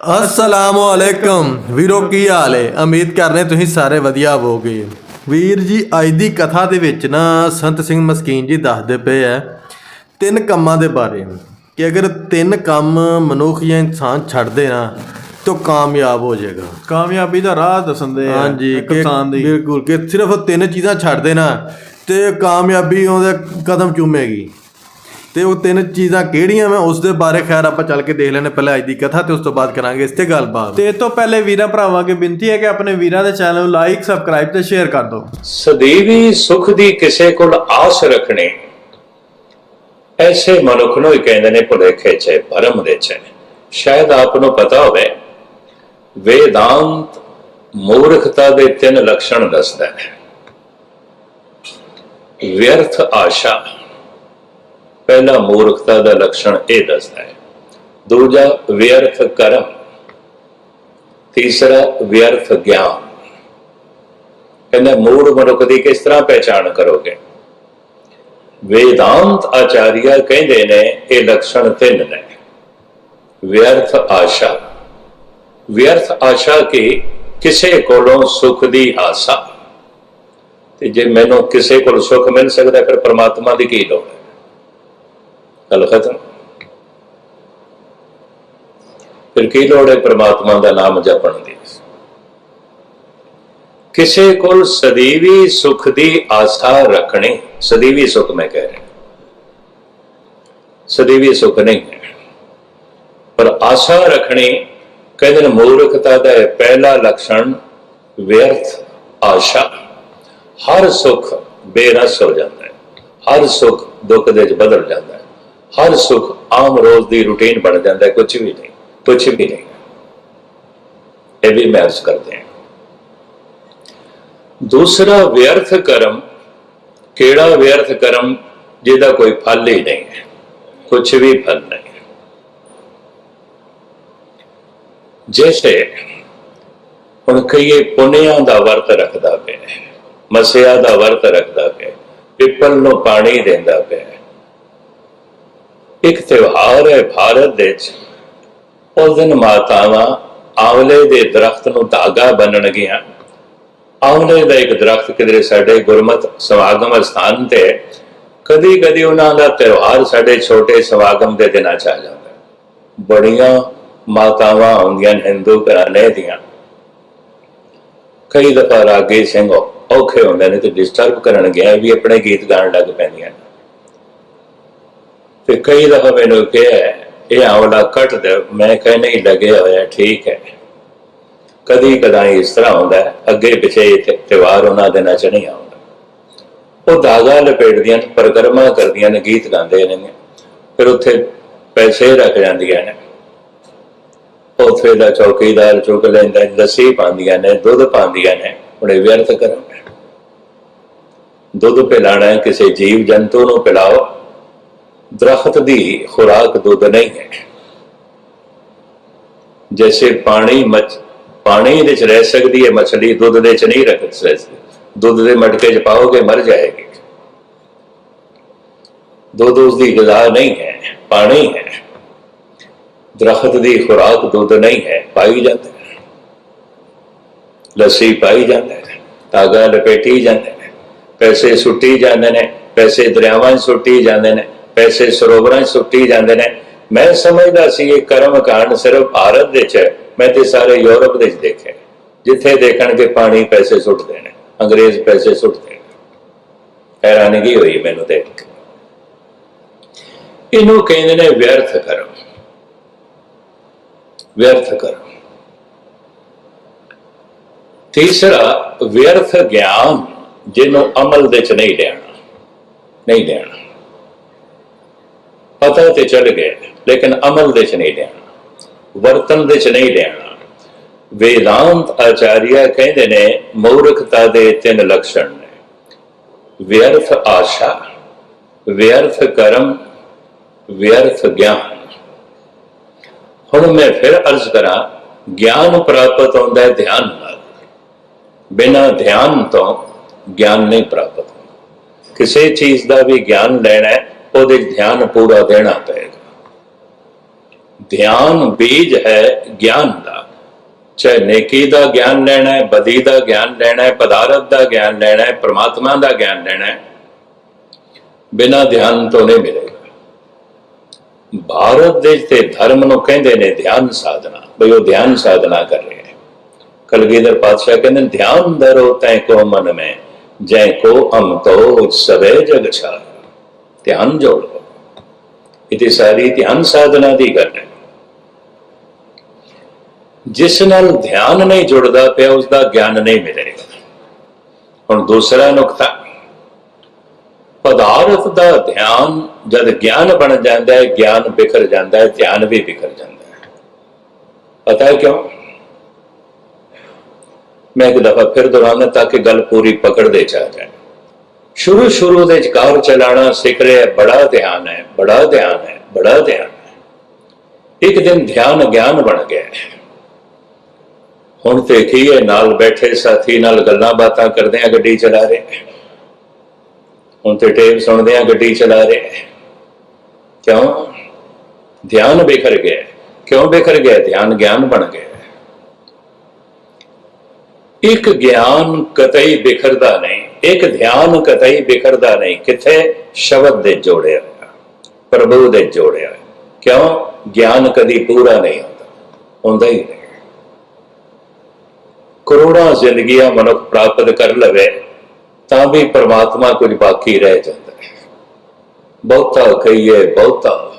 ਅਸਲਾਮੁ ਅਲੈਕਮ। ਵੀਰੋ ਕੀ ਹਾਲ ਹੈ ਉਮੀਦ ਕਰਨੇ ਤੁਸੀਂ ਸਾਰੇ ਵਧੀਆ ਹੋਵੋਗੇ। ਵੀਰ ਜੀ ਅੱਜ ਦੀ ਕਥਾ ਦੇ ਵਿੱਚ ਨਾ ਸੰਤ ਸਿੰਘ ਮਸਕੀਨ ਜੀ ਦੱਸਦੇ ਪਏ ਐ ਤਿੰਨ ਕੰਮਾਂ ਦੇ ਬਾਰੇ। ਕਿ ਅਗਰ ਤਿੰਨ ਕੰਮ ਮਨੁੱਖ ਜਾਂ ਇਨਸਾਨ ਛੱਡਦੇ ਨਾ ਤਾਂ ਕਾਮਯਾਬ ਹੋ ਜਾਏਗਾ। ਕਾਮਯਾਬੀ ਦਾ ਰਾਹ ਦੱਸਦੇ ਆ ਹਾਂਜੀ ਇਨਸਾਨ ਦੀ। ਬਿਲਕੁਲ ਕਿ ਸਿਰਫ ਤਿੰਨ ਚੀਜ਼ਾਂ ਛੱਡ ਦੇਣਾ ਤੇ ਕਾਮਯਾਬੀ ਉਹਦੇ ਕਦਮ ਚੁੰਮੇਗੀ। ਤੇ ਉਹ ਤਿੰਨ ਚੀਜ਼ਾਂ ਕਿਹੜੀਆਂ ਮੈਂ ਉਸ ਦੇ ਬਾਰੇ ਖੈਰ ਆਪਾਂ ਚੱਲ ਕੇ ਦੇਖ ਲੈਣੇ ਪਹਿਲਾਂ ਅੱਜ ਦੀ ਕਥਾ ਤੇ ਉਸ ਤੋਂ ਬਾਅਦ ਕਰਾਂਗੇ ਇਸ ਤੇ ਗੱਲਬਾਤ। ਤੇ ਇਹ ਤੋਂ ਪਹਿਲੇ ਵੀਰਾਂ ਭਰਾਵਾਂ, ਅੱਗੇ ਬੇਨਤੀ ਹੈ ਕਿ ਆਪਣੇ ਵੀਰਾਂ ਦੇ ਚੈਨਲ ਨੂੰ ਲਾਈਕ ਸਬਸਕ੍ਰਾਈਬ ਤੇ ਸ਼ੇਅਰ ਕਰ ਦਿਓ। ਸਦੀਵੀ ਸੁਖ ਦੀ ਕਿਸੇ ਕੋਲ ਆਸ ਰੱਖਣੀ, ਐਸੇ ਮਨੁੱਖ ਨੂੰ ਹੀ ਕਹਿੰਦੇ ਨੇ ਭੁਲੇਖੇ ਚ, ਭਰਮ ਦੇ ਚ। ਸ਼ਾਇਦ ਆਪ ਨੂੰ ਪਤਾ ਹੋਵੇ, ਵੇਦਾਂਤ ਮੂਰਖਤਾ ਦੇ ਤਿੰਨ ਲੱਛਣ ਦੱਸਦਾ ਹੈ। ਵਿਅਰਥ ਆਸ਼ਾ। ਪਹਿਲਾ ਮੂਰਖਤਾ ਦਾ ਲੱਛਣ ਇਹ ਦੱਸਦਾ ਹੈ। ਦੂਜਾ, ਵਿਅਰਥ ਕਰਮ। ਤੀਸਰਾ, ਵਿਅਰਥ ਗਿਆਨ। ਕਹਿੰਦਾ, ਮੂੜ ਮਨੁੱਖ ਦੀ ਕਿਸ ਤਰ੍ਹਾਂ ਪਹਿਚਾਣ ਕਰੋਗੇ? ਵੇਦਾਂਤ ਆਚਾਰੀਆ ਕਹਿੰਦੇ ਨੇ, ਇਹ ਲੱਛਣ ਤਿੰਨ ਨੇ। ਵਿਅਰਥ ਆਸ਼ਾ। ਵਿਅਰਥ ਆਸ਼ਾ ਕਿ? ਕਿਸੇ ਕੋਲੋਂ ਸੁਖ ਦੀ ਆਸਾ। ਤੇ ਜੇ ਮੈਨੂੰ ਕਿਸੇ ਕੋਲ ਸੁਖ ਮਿਲ ਸਕਦਾ, ਫਿਰ ਪ੍ਰਮਾਤਮਾ ਦੀ ਕੀ ਲੋੜ ਹੈ? ਗੱਲ ਖਤਮ। ਫਿਰ ਕੀ ਲੋੜ ਹੈ ਪ੍ਰਮਾਤਮਾ ਦਾ ਨਾਮ ਜਪਣ ਦੀ? ਕਿਸੇ ਕੋਲ ਸਦੀਵੀ ਸੁਖ ਦੀ ਆਸਾ ਰੱਖਣੀ, ਸਦੀਵੀ ਸੁਖ ਮੈਂ ਕਹਿ ਰਿਹਾ। ਸਦੀਵੀ ਸੁਖ ਨਹੀਂ। ਪਰ ਆਸਾ ਰੱਖਣੀ ਕਹਿੰਦੇ ਨੇ ਮੂਰਖਤਾ ਦਾ ਇਹ ਪਹਿਲਾ ਲੱਛਣ ਵਿਅਰਥ ਆਸ਼ਾ। ਹਰ ਸੁਖ ਬੇਰਸ ਹੋ ਜਾਂਦਾ ਹੈ। ਹਰ ਸੁਖ ਦੁੱਖ ਦੇ ਵਿੱਚ ਬਦਲ ਜਾਂਦਾ ਹੈ। ਹਰ ਸੁੱਖ ਆਮ ਰੋਜ਼ ਦੀ ਰੁਟੀਨ ਬਣ ਜਾਂਦਾ ਹੈ ਕੁਝ ਵੀ ਨਹੀਂ ਕੁਝ ਵੀ ਨਹੀਂ। ਇਹ ਵੀ ਮਹਿਸੂਸ ਕਰਦੇ ਹਾਂ। ਦੂਸਰਾ ਵਿਅਰਥ ਕਰਮ, ਕਿਹੜਾ ਵਿਅਰਥ ਕਰਮ, ਜਿਹਦਾ ਕੋਈ ਫਲ ਹੀ ਨਹੀਂ ਹੈ ਕੁਝ ਵੀ ਫਲ ਨਹੀਂ ਜੈਸੇ ਹੁਣ ਕਈਏ ਪੁੰਨਿਆਂ ਦਾ ਵਰਤ ਰੱਖਦਾ ਪਿਆ ਮਸਿਆ ਦਾ ਵਰਤ ਰੱਖਦਾ ਪਿਆ ਪਿੱਪਲ ਨੂੰ ਪਾਣੀ ਦਿੰਦਾ ਪਿਆ ਇੱਕ ਤਿਉਹਾਰ ਹੈ ਭਾਰਤ ਦੇ ਵਿੱਚ। ਉਸ ਦਿਨ ਮਾਤਾਵਾਂ ਆਵਲੇ ਦੇ ਦਰਖਤ ਨੂੰ ਧਾਗਾ ਬੰਨਣਗੀਆਂ। ਆਵਲੇ ਦਾ ਇੱਕ ਦਰਖਤ ਕਿਧਰੇ ਸਾਡੇ ਗੁਰਮਤ ਸਮਾਗਮ ਸਥਾਨ ਤੇ ਕਦੀ ਕਦੀ ਉਹਨਾਂ ਦਾ ਤਿਉਹਾਰ ਸਾਡੇ ਛੋਟੇ ਸਮਾਗਮ ਦੇ ਦਿਨਾਂ ਚ ਆ ਜਾਂਦਾ। ਬੜੀਆਂ ਮਾਤਾਵਾਂ ਆਉਂਦੀਆਂ ਹਿੰਦੂ ਘਰਾਣੇ ਦੀਆਂ। ਕਈ ਦਫਾ ਰਾਗੇ ਸਿੰਘ ਔਖੇ ਹੁੰਦੇ ਨੇ ਤੇ ਡਿਸਟਰਬ ਕਰਨ ਗਿਆ ਵੀ ਆਪਣੇ ਗੀਤ ਗਾਣ ਲੱਗ ਪੈਂਦੀਆਂ ਨੇ। ਤੇ ਕਈ ਦਫਾ ਮੈਨੂੰ ਕਿਹਾ, ਇਹ ਆਵਲਾ ਕੱਟ ਦੇ, ਮੈਂ ਕਹਿ, ਨਹੀਂ ਲੱਗਿਆ ਹੋਇਆ ਠੀਕ ਹੈ। ਕਦੀ ਕਦਾਈ ਇਸ ਤਰ੍ਹਾਂ ਹੁੰਦਾ ਅੱਗੇ ਪਿਛੇ ਤੇ- ਤਿਉਹਾਰ ਉਹਨਾਂ ਦੇ ਨਾਲ ਚ ਨਹੀਂ ਆਉਂਦਾ। ਉਹ ਦਾਗਾ ਲਪੇਟਦੀਆਂ ਨੇ ਪ੍ਰਕਰਮਾ ਕਰਦੀਆਂ ਨੇ, ਗੀਤ ਗਾਉਂਦੇ ਨੇ। ਫਿਰ ਉੱਥੇ ਪੈਸੇ ਰੱਖ ਜਾਂਦੀਆਂ ਨੇ। ਉਥੇ ਦਾ ਚੌਕੀਦਾਰ ਚੁੱਕ ਲੈਂਦਾ, ਲੱਸੀ ਪਾਉਂਦੀਆਂ ਨੇ, ਦੁੱਧ ਪਾਉਂਦੀਆਂ ਨੇ ਬੜੇ ਵਿਅਰਥ ਕਰਨ ਦੁੱਧ ਪਿਲਾਣਾ ਕਿਸੇ ਜੀਵ ਜੰਤੂ ਨੂੰ ਪਿਲਾਓ। ਦਰਖਤ ਦੀ ਖੁਰਾਕ ਦੁੱਧ ਨਹੀਂ ਹੈ। ਜੈਸੇ ਪਾਣੀ ਮਚ ਪਾਣੀ ਦੇ ਵਿੱਚ ਰਹਿ ਸਕਦੀ ਹੈ, ਮਛਲੀ ਦੁੱਧ ਦੇ ਵਿੱਚ ਨਹੀਂ ਰਹਿ ਸਕਦੀ। ਦੁੱਧ ਦੇ ਮਟਕੇ 'ਚ ਪਾਓਗੇ, ਮਰ ਜਾਏਗੀ। ਦੁੱਧ ਉਸ ਦੀ ਗਿਜ਼ਾ ਨਹੀਂ ਹੈ, ਪਾਣੀ ਹੈ। ਦਰਖਤ ਦੀ ਖੁਰਾਕ ਦੁੱਧ ਨਹੀਂ ਹੈ, ਪਾਈ ਜਾਂਦਾ ਹੈ। ਲੱਸੀ ਪਾਈ ਜਾਂਦਾ ਹੈ, ਧਾਗਾ ਲਪੇਟੀ ਜਾਂਦੇ ਨੇ, ਪੈਸੇ ਸੁੱਟੀ ਜਾਂਦੇ ਨੇ, ਪੈਸੇ ਦਰਿਆਵਾਂ 'ਚ ਸੁੱਟੀ ਜਾਂਦੇ ਨੇ। ਪੈਸੇ ਸਰੋਵਰਾਂ 'ਚ ਸੁੱਟੀ ਜਾਂਦੇ ਨੇ। ਮੈਂ ਸਮਝਦਾ ਸੀ ਇਹ ਕਰਮ ਕਾਂਡ ਸਿਰਫ ਭਾਰਤ ਦੇ 'ਚ ਹੈ। ਮੈਂ ਤੇ ਸਾਰੇ ਯੂਰਪ ਦੇ 'ਚ ਦੇਖੇ ਜਿੱਥੇ ਦੇਖਣ ਦੇਖਣਗੇ ਪਾਣੀ ਪੈਸੇ ਸੁੱਟਦੇ ਨੇ, ਅੰਗਰੇਜ਼ ਪੈਸੇ ਸੁੱਟਦੇ ਨੇ। ਹੈਰਾਨਗੀ ਹੋਈ ਮੈਨੂੰ ਦੇਖ ਕੇ। ਇਹਨੂੰ ਕਹਿੰਦੇ ਨੇ ਵਿਅਰਥ ਕਰਮ। ਵਿਅਰਥ ਕਰਮ। ਤੀਸਰਾ, ਵਿਅਰਥ ਗਿਆਨ, ਜਿਹਨੂੰ ਅਮਲ ਦੇ ਚ ਨਹੀਂ ਲੈਣਾ ਨਹੀਂ ਲੈਣਾ ਪਤਾ ਤੇ ਚੜ ਗਏ ਲੇਕਿਨ ਅਮਲ ਦੇ ਚ ਨਹੀਂ ਲੈਣਾ ਵਰਤਨ ਦੇ ਚ ਨਹੀਂ ਲੈਣਾ ਵੇਦਾਂਤ ਆਚਾਰੀਆ ਕਹਿੰਦੇ ਨੇ, ਮੂਰਖਤਾ ਦੇ ਤਿੰਨ ਲੱਛਣ ਨੇ। ਵਿਅਰਥ ਆਸ਼ਾ, ਵਿਅਰਥ ਕਰਮ, ਵਿਅਰਥ ਗਿਆਨ। ਹੁਣ ਮੈਂ ਫਿਰ ਅਰਜ਼ ਕਰਾਂ, ਗਿਆਨ ਪ੍ਰਾਪਤ ਹੁੰਦਾ ਹੈ ਧਿਆਨ ਨਾਲ। ਬਿਨਾਂ ਧਿਆਨ ਤੋਂ ਗਿਆਨ ਨਹੀਂ ਪ੍ਰਾਪਤ ਕਿਸੇ ਚੀਜ਼ ਦਾ ਵੀ ਗਿਆਨ ਲੈਣਾ ਹੈ ਉਹਦੇ ਧਿਆਨ ਪੂਰਾ ਦੇਣਾ ਪਏਗਾ। ਧਿਆਨ ਬੀਜ ਹੈ ਗਿਆਨ ਦਾ। ਚਾਹੇ ਨੇਕੀ ਦਾ ਗਿਆਨ ਲੈਣਾ ਹੈ ਬਦੀ ਦਾ ਗਿਆਨ ਲੈਣਾ ਹੈ ਪਦਾਰਥ ਦਾ ਗਿਆਨ ਲੈਣਾ ਹੈ ਪ੍ਰਮਾਤਮਾ ਦਾ ਗਿਆਨ ਲੈਣਾ ਹੈ ਬਿਨਾਂ ਧਿਆਨ ਤੋਂ ਨਹੀਂ ਮਿਲੇਗਾ। ਭਾਰਤ ਦੇ ਤੇ ਧਰਮ ਨੂੰ ਕਹਿੰਦੇ ਨੇ ਧਿਆਨ ਸਾਧਨਾ। ਬਈ ਉਹ ਧਿਆਨ ਸਾਧਨਾ ਕਰ ਰਹੇ ਹੈ ਕਲਗੀਧਰ ਪਾਤਸ਼ਾਹ ਕਹਿੰਦੇ ਨੇ, ਧਿਆਨ ਧਰੋ ਤੈ ਕੋ ਮਨ ਮੈਂ ਜੈ ਕੋ ਅਮ ਸਵੇ ਜਗ ਛਾਰ ਧਿਆਨ ਜੋੜੋ। ਇਹ ਤੇ ਸਾਰੀ ਧਿਆਨ ਸਾਧਨਾ ਦੀ ਗੱਲ ਹੈ। ਜਿਸ ਨਾਲ ਧਿਆਨ ਨਹੀਂ ਜੁੜਦਾ ਪਿਆ ਉਸ ਦਾ ਗਿਆਨ ਨਹੀਂ ਮਿਲੇਗਾ। ਹੁਣ ਦੂਸਰਾ ਨੁਕਤਾ, ਪਦਾਰਥ ਦਾ ਧਿਆਨ ਜਦ ਗਿਆਨ ਬਣ ਜਾਂਦਾ ਹੈ, ਗਿਆਨ ਬਿਖਰ ਜਾਂਦਾ ਹੈ, ਧਿਆਨ ਵੀ ਬਿਖਰ ਜਾਂਦਾ ਹੈ। ਪਤਾ ਹੈ ਕਿਉਂ? ਮੈਂ ਇੱਕ ਦਫਾ ਫਿਰ ਦੁਹਰਾਉਣਾ ਤਾਂ ਕਿ ਗੱਲ ਪੂਰੀ ਪਕੜ ਦੇ ਚ ਆ ਜਾਏ। ਸ਼ੁਰੂ ਸ਼ੁਰੂ ਦੇ ਚ ਕਾਰ ਚਲਾਣਾ ਸਿੱਖ ਰਿਹਾ ਬੜਾ ਧਿਆਨ ਹੈ, ਬੜਾ ਧਿਆਨ ਹੈ, ਬੜਾ ਧਿਆਨ ਹੈ। ਇੱਕ ਦਿਨ ਧਿਆਨ ਗਿਆਨ ਬਣ ਗਿਆ ਹੁਣ ਤੇ ਕੀ ਹੈ ਨਾਲ ਬੈਠੇ ਸਾਥੀ ਨਾਲ ਗੱਲਾਂ ਬਾਤਾਂ ਕਰਦੇ ਆ ਗੱਡੀ ਚਲਾ ਰਹੇ ਹੁਣ ਤੇ ਟੇਪ ਸੁਣਦੇ ਆ ਗੱਡੀ ਚਲਾ ਰਹੇ ਕਿਉਂ? ਧਿਆਨ ਬਿਖਰ ਗਿਆ ਕਿਉਂ ਬਿਖਰ ਗਿਆ ਧਿਆਨ ਗਿਆਨ ਬਣ ਗਿਆ ਇੱਕ ਗਿਆਨ ਕਤਈ ਬਿਖਰਦਾ ਨਹੀਂ। ਇੱਕ ਧਿਆਨ ਕਤਈ ਬਿਖਰਦਾ ਨਹੀਂ, ਕਿੱਥੇ? ਸ਼ਬਦ ਦੇ ਜੋੜਿਆ ਪ੍ਰਭੂ ਦੇ ਜੋੜਿਆ ਕਿਉਂ? ਗਿਆਨ ਕਦੀ ਪੂਰਾ ਨਹੀਂ ਹੁੰਦਾ। ਹੁੰਦਾ ਹੀ ਨਹੀਂ। ਕਰੋੜਾਂ ਜ਼ਿੰਦਗੀਆਂ ਮਨੁੱਖ ਪ੍ਰਾਪਤ ਕਰ ਲਵੇ, ਤਾਂ ਵੀ ਪਰਮਾਤਮਾ ਕੁਝ ਬਾਕੀ ਰਹਿ ਜਾਂਦਾ ਹੈ। ਬਹੁਤਾ ਕਹੀਏ, ਬਹੁਤਾ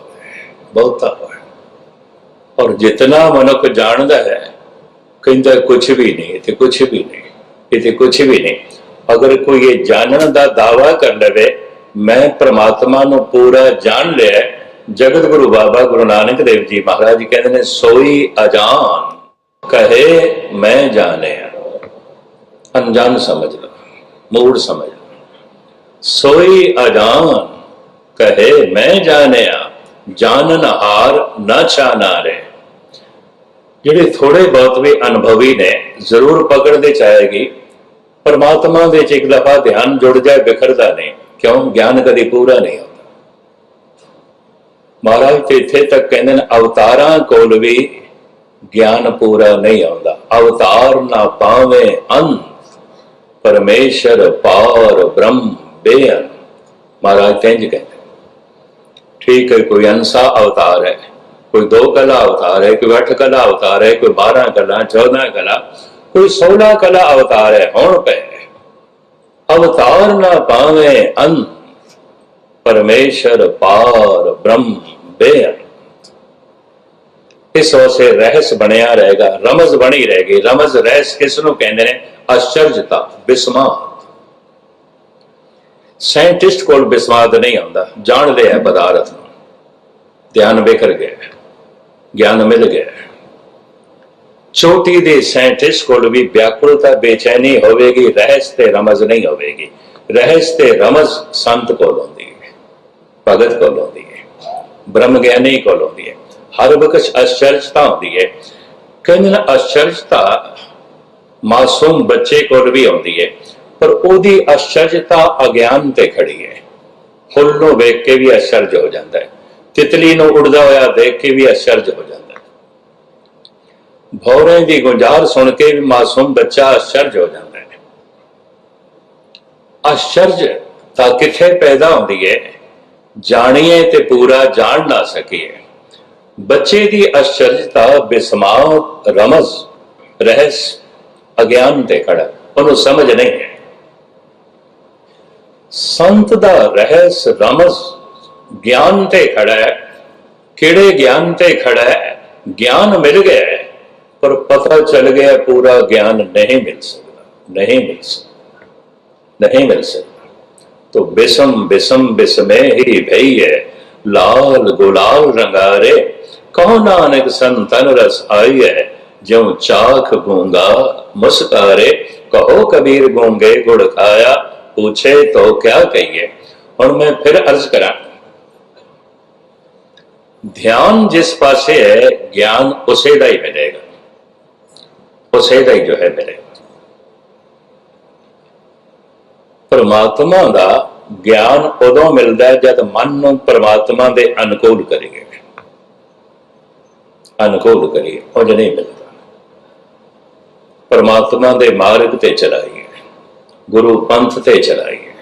ਬਹੁਤਾ ਔਰ ਜਿਤਨਾ ਮਨੁੱਖ ਜਾਣਦਾ ਹੈ, ਕਹਿੰਦਾ ਕੁਝ ਵੀ ਨਹੀਂ ਇਹ ਤੇ ਕੁਝ ਵੀ ਨਹੀਂ ਇਹ ਤੇ ਕੁਝ ਵੀ ਨਹੀਂ। ਅਗਰ ਕੋਈ ਇਹ ਜਾਣਨ ਦਾ ਦਾਵਾ ਕਰ ਲਵੇ, ਮੈਂ ਪ੍ਰਮਾਤਮਾ ਨੂੰ ਪੂਰਾ ਜਾਣ ਲਿਆ ਜਗਤ ਗੁਰੂ ਬਾਬਾ ਗੁਰੂ ਨਾਨਕ ਦੇਵ ਜੀ ਮਹਾਰਾਜ ਜੀ ਕਹਿੰਦੇ ਨੇ, ਸੋਈ ਅਜਾਨ, ਕਹੇ ਮੈਂ ਜਾਣਿਆ। ਅਣਜਾਣ ਸਮਝ ਲਓ, ਮੂੜ ਸਮਝ ਸੋਈ ਅਜਾਨ, ਕਹੇ ਮੈਂ ਜਾਣਿਆ, ਜਾਣਨ ਹਾਰ ਨਾ ਛਾਨਾਰੇ। ਜਿਹੜੇ ਥੋੜੇ ਬਹੁਤ ਵੀ ਅਨੁਭਵੀ ਨੇ, ਜ਼ਰੂਰ ਪਕੜਦੇ ਚਾਹੇਗੀ ਪਰਮਾਤਮਾ ਵਿੱਚ ਇੱਕ ਦਫਾ ਧਿਆਨ ਜੁੜ ਜਾਏ, ਬਿਖਰਦਾ ਨਹੀਂ, ਕਿਉਂ? ਗਿਆਨ ਕਦੀ ਪੂਰਾ ਨਹੀਂ ਹੁੰਦਾ। ਮਹਾਰਾਜ ਤੇ ਇੱਥੇ ਤੱਕ ਕਹਿੰਦੇ ਨੇ, ਅਵਤਾਰਾਂ ਕੋਲ ਵੀ ਗਿਆਨ ਪੂਰਾ ਨਹੀਂ ਆਉਂਦਾ। ਅਵਤਾਰ ਨਾ ਪਾਵੇ ਅੰਤ, ਪਰਮੇਸ਼ਰ ਪਾਰ ਬ੍ਰਹਮ ਬੇਅੰਤ। ਮਹਾਰਾਜ ਕਹਿੰਜ ਕਹਿੰਦੇ ਠੀਕ ਹੈ, ਕੋਈ ਅੰਸਾ ਅਵਤਾਰ ਹੈ, ਕੋਈ ਦੋ ਕਲਾ ਅਵਤਾਰ ਹੈ, ਕੋਈ ਅੱਠ ਕਲਾ ਅਵਤਾਰ ਹੈ, ਕੋਈ 12 ਕਲਾ 14 ਕਲਾ ਕੋਈ 16 ਕਲਾ ਅਵਤਾਰ ਹੈ, ਹੋਣ ਪਏ ਅਵਤਾਰ ਨਾ ਪਾਵੇ ਅੰਤ ਪਰਮੇਸ਼ਰ ਪਾਰ ਬ੍ਰਹਮ ਬੇਅੰਤ। ਇਸ ਵਾਸਤੇ ਰਹਿਸ ਬਣਿਆ ਰਹੇਗਾ, ਰਮਜ਼ ਬਣੀ ਰਹੇਗੀ। ਰਮਜ਼ ਰਹਿਸ ਕਿਸ ਨੂੰ ਕਹਿੰਦੇ ਨੇ? ਅਚਰਜਤਾ ਬਿਸਮਾਤ ਸਾਇੰਟਿਸਟ ਕੋਲ ਬਿਸਮਾਤ ਨਹੀਂ ਆਉਂਦਾ, ਜਾਣਦੇ ਹੈ ਪਦਾਰਥ ਨੂੰ। ਧਿਆਨ ਬਿਖਰ ਗਿਆ, ਗਿਆਨ ਮਿਲ ਗਿਆ। ਛੋਟੀ ਦੇ ਸਾਇੰਟਿਸਟ ਕੋਲ ਵੀ ਵਿਆਕੁਲਤਾ ਬੇਚੈਨੀ ਹੋਵੇਗੀ, ਰਹਿਸ ਤੇ ਰਮਜ਼ ਨਹੀਂ ਹੋਵੇਗੀ। ਰਹਿਸ ਤੇ ਰਮਜ਼ ਸੰਤ ਕੋਲ ਹੁੰਦੀ ਹੈ, ਭਗਤ ਕੋਲ ਹੁੰਦੀ ਹੈ, ਬ੍ਰਹਮ ਗਿਆਨੀ ਕੋਲ ਹੁੰਦੀ ਹੈ। ਹਰ ਵਕਤ ਅਚਰਜਤਾ ਹੁੰਦੀ ਹੈ। ਕਹਿੰਦੇ ਨੇ ਅਚਰਜਤਾ ਮਾਸੂਮ ਬੱਚੇ ਕੋਲ ਵੀ ਆਉਂਦੀ ਹੈ, ਪਰ ਉਹਦੀ ਅਚਰਜਤਾ ਅਗਿਆਨ ਤੇ ਖੜੀ ਹੈ। ਫੁੱਲ ਨੂੰ ਵੇਖ ਕੇ ਵੀ ਅਚਰਜ ਹੋ ਜਾਂਦਾ ਹੈ। ਤਿਤਲੀ ਨੂੰ ਉੜਦਾ ਹੋਇਆ ਦੇਖ ਕੇ ਵੀ ਅਚਰਜ ਹੋ ਜਾਂਦਾ ਭੌਰੇ ਦੀ ਗੁੰਜਾਰ ਸੁਣ ਕੇ ਵੀ ਮਾਸੂਮ ਬੱਚਾ ਅਚਰਜ ਹੋ ਜਾਂਦਾ ਹੈ। ਅਚਰਜ ਤਾਂ ਕਿੱਥੇ ਪੈਦਾ ਹੁੰਦੀ ਹੈ? ਜਾਣੀਏ ਤੇ ਪੂਰਾ ਜਾਣ ਨਾ ਸਕੀਏ। ਬੱਚੇ ਦੀ ਅਚਰਜਤਾ ਬਿਸਮਾਤ ਰਮਜ਼ ਰਹਿਸ ਅਗਿਆਨ ਤੇ ਖੜਾ ਉਹਨੂੰ ਸਮਝ ਨਹੀਂ ਹੈ। ਸੰਤ ਦਾ ਰਹਿਸ ਰਮਜ਼ ਗਿਆਨ ਤੇ ਖੜਾ ਹੈ। ਕਿਹੜੇ ਗਿਆਨ ਤੇ ਖੜਾ ਹੈ? ਗਿਆਨ ਮਿਲ ਗਿਆ ਹੈ, पर पता चल गया पूरा ज्ञान नहीं मिल सकता, नहीं मिल सकता, नहीं मिल सकता। तो बिसम बिसम बिसमे ही भई है लाल गुलाल रंगारे, कहो नानक संतन रस आई है जो चाख गूँगा मुस्कारे, कहो कबीर गूँगे गुड़ खाया, पूछे तो क्या कहिए? और मैं फिर अर्ज़ करा, ध्यान जिस पासे है, ज्ञान उसे ही मिलेगा। ਉਸੇ ਦਾ ਹੀ ਜੋ ਹੈ ਮਿਲੇਗਾ ਪਰਮਾਤਮਾ ਦਾ ਗਿਆਨ ਉਦੋਂ ਮਿਲਦਾ ਹੈ ਜਦ ਮਨ ਨੂੰ ਪਰਮਾਤਮਾ ਦੇ ਅਨੁਕੂਲ ਕਰੀਏ। ਅਨੁਕੂਲ ਕਰੀਏ, ਉਹ ਨਹੀਂ ਮਿਲਦਾ। ਪਰਮਾਤਮਾ ਦੇ ਮਾਰਗ ਤੇ ਚਲਾਈਏ, ਗੁਰੂ ਪੰਥ ਤੇ ਚਲਾਈਏ।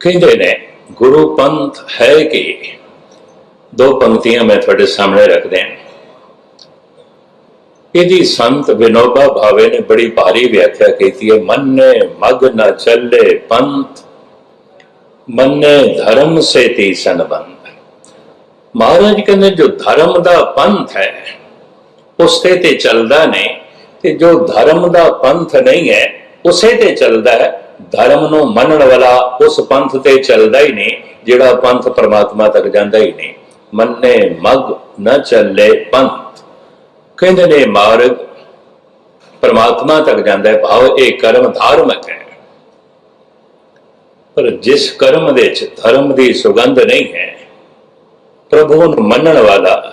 ਕਹਿੰਦੇ ਨੇ, ਗੁਰੂ ਪੰਥ ਹੈ ਕਿ? ਦੋ ਪੰਕਤੀਆਂ ਮੈਂ ਤੁਹਾਡੇ ਸਾਹਮਣੇ ਰੱਖਦੇ ਹਾਂ। ਇਹਦੀ ਸੰਤ ਵਿਨੋਬਾ ਭਾਵੇ ਨੇ ਬੜੀ ਭਾਰੀ ਵਿਆਖਿਆ ਕੀਤੀ ਹੈ, ਮੰਨੇ ਮਗ ਨਾ ਚੱਲੇ ਪੰਥ, ਮੰਨੇ ਧਰਮ ਸੇ ਤੀ ਸੰਬੰਧ। ਮਹਾਰਾਜ ਕਹਿੰਦੇ, ਜੋ ਧਰਮ ਦਾ ਪੰਥ ਹੈ, ਉਸ ਤੇ ਤੇ ਚੱਲਦਾ ਨਹੀਂ ਤੇ ਜੋ ਧਰਮ ਦਾ ਪੰਥ ਨਹੀਂ ਹੈ, ਉਸੇ ਤੇ ਚੱਲਦਾ ਹੈ। ਧਰਮ ਨੂੰ ਮੰਨਣ ਵਾਲਾ ਉਸ ਪੰਥ ਤੇ ਚੱਲਦਾ ਹੀ ਨਹੀਂ, ਜਿਹੜਾ ਪੰਥ ਪਰਮਾਤਮਾ ਤੱਕ ਜਾਂਦਾ ਹੀ ਨਹੀਂ। ਮੰਨੇ ਮਗ ਨ ਚੱਲੇ ਪੰਥ। ਕਹਿੰਦੇ ਨੇ ਮਾਰਗ ਪਰਮਾਤਮਾ ਤੱਕ ਜਾਂਦਾ ਹੈ, ਭਾਵ ਇਹ ਕਰਮ ਧਾਰਮਿਕ ਹੈ। ਪਰ ਜਿਸ ਕਰਮ ਦੇ ਵਿੱਚ ਧਰਮ ਦੀ ਸੁਗੰਧ ਨਹੀਂ ਹੈ, ਪ੍ਰਭੂ ਨੂੰ ਮੰਨਣ ਵਾਲਾ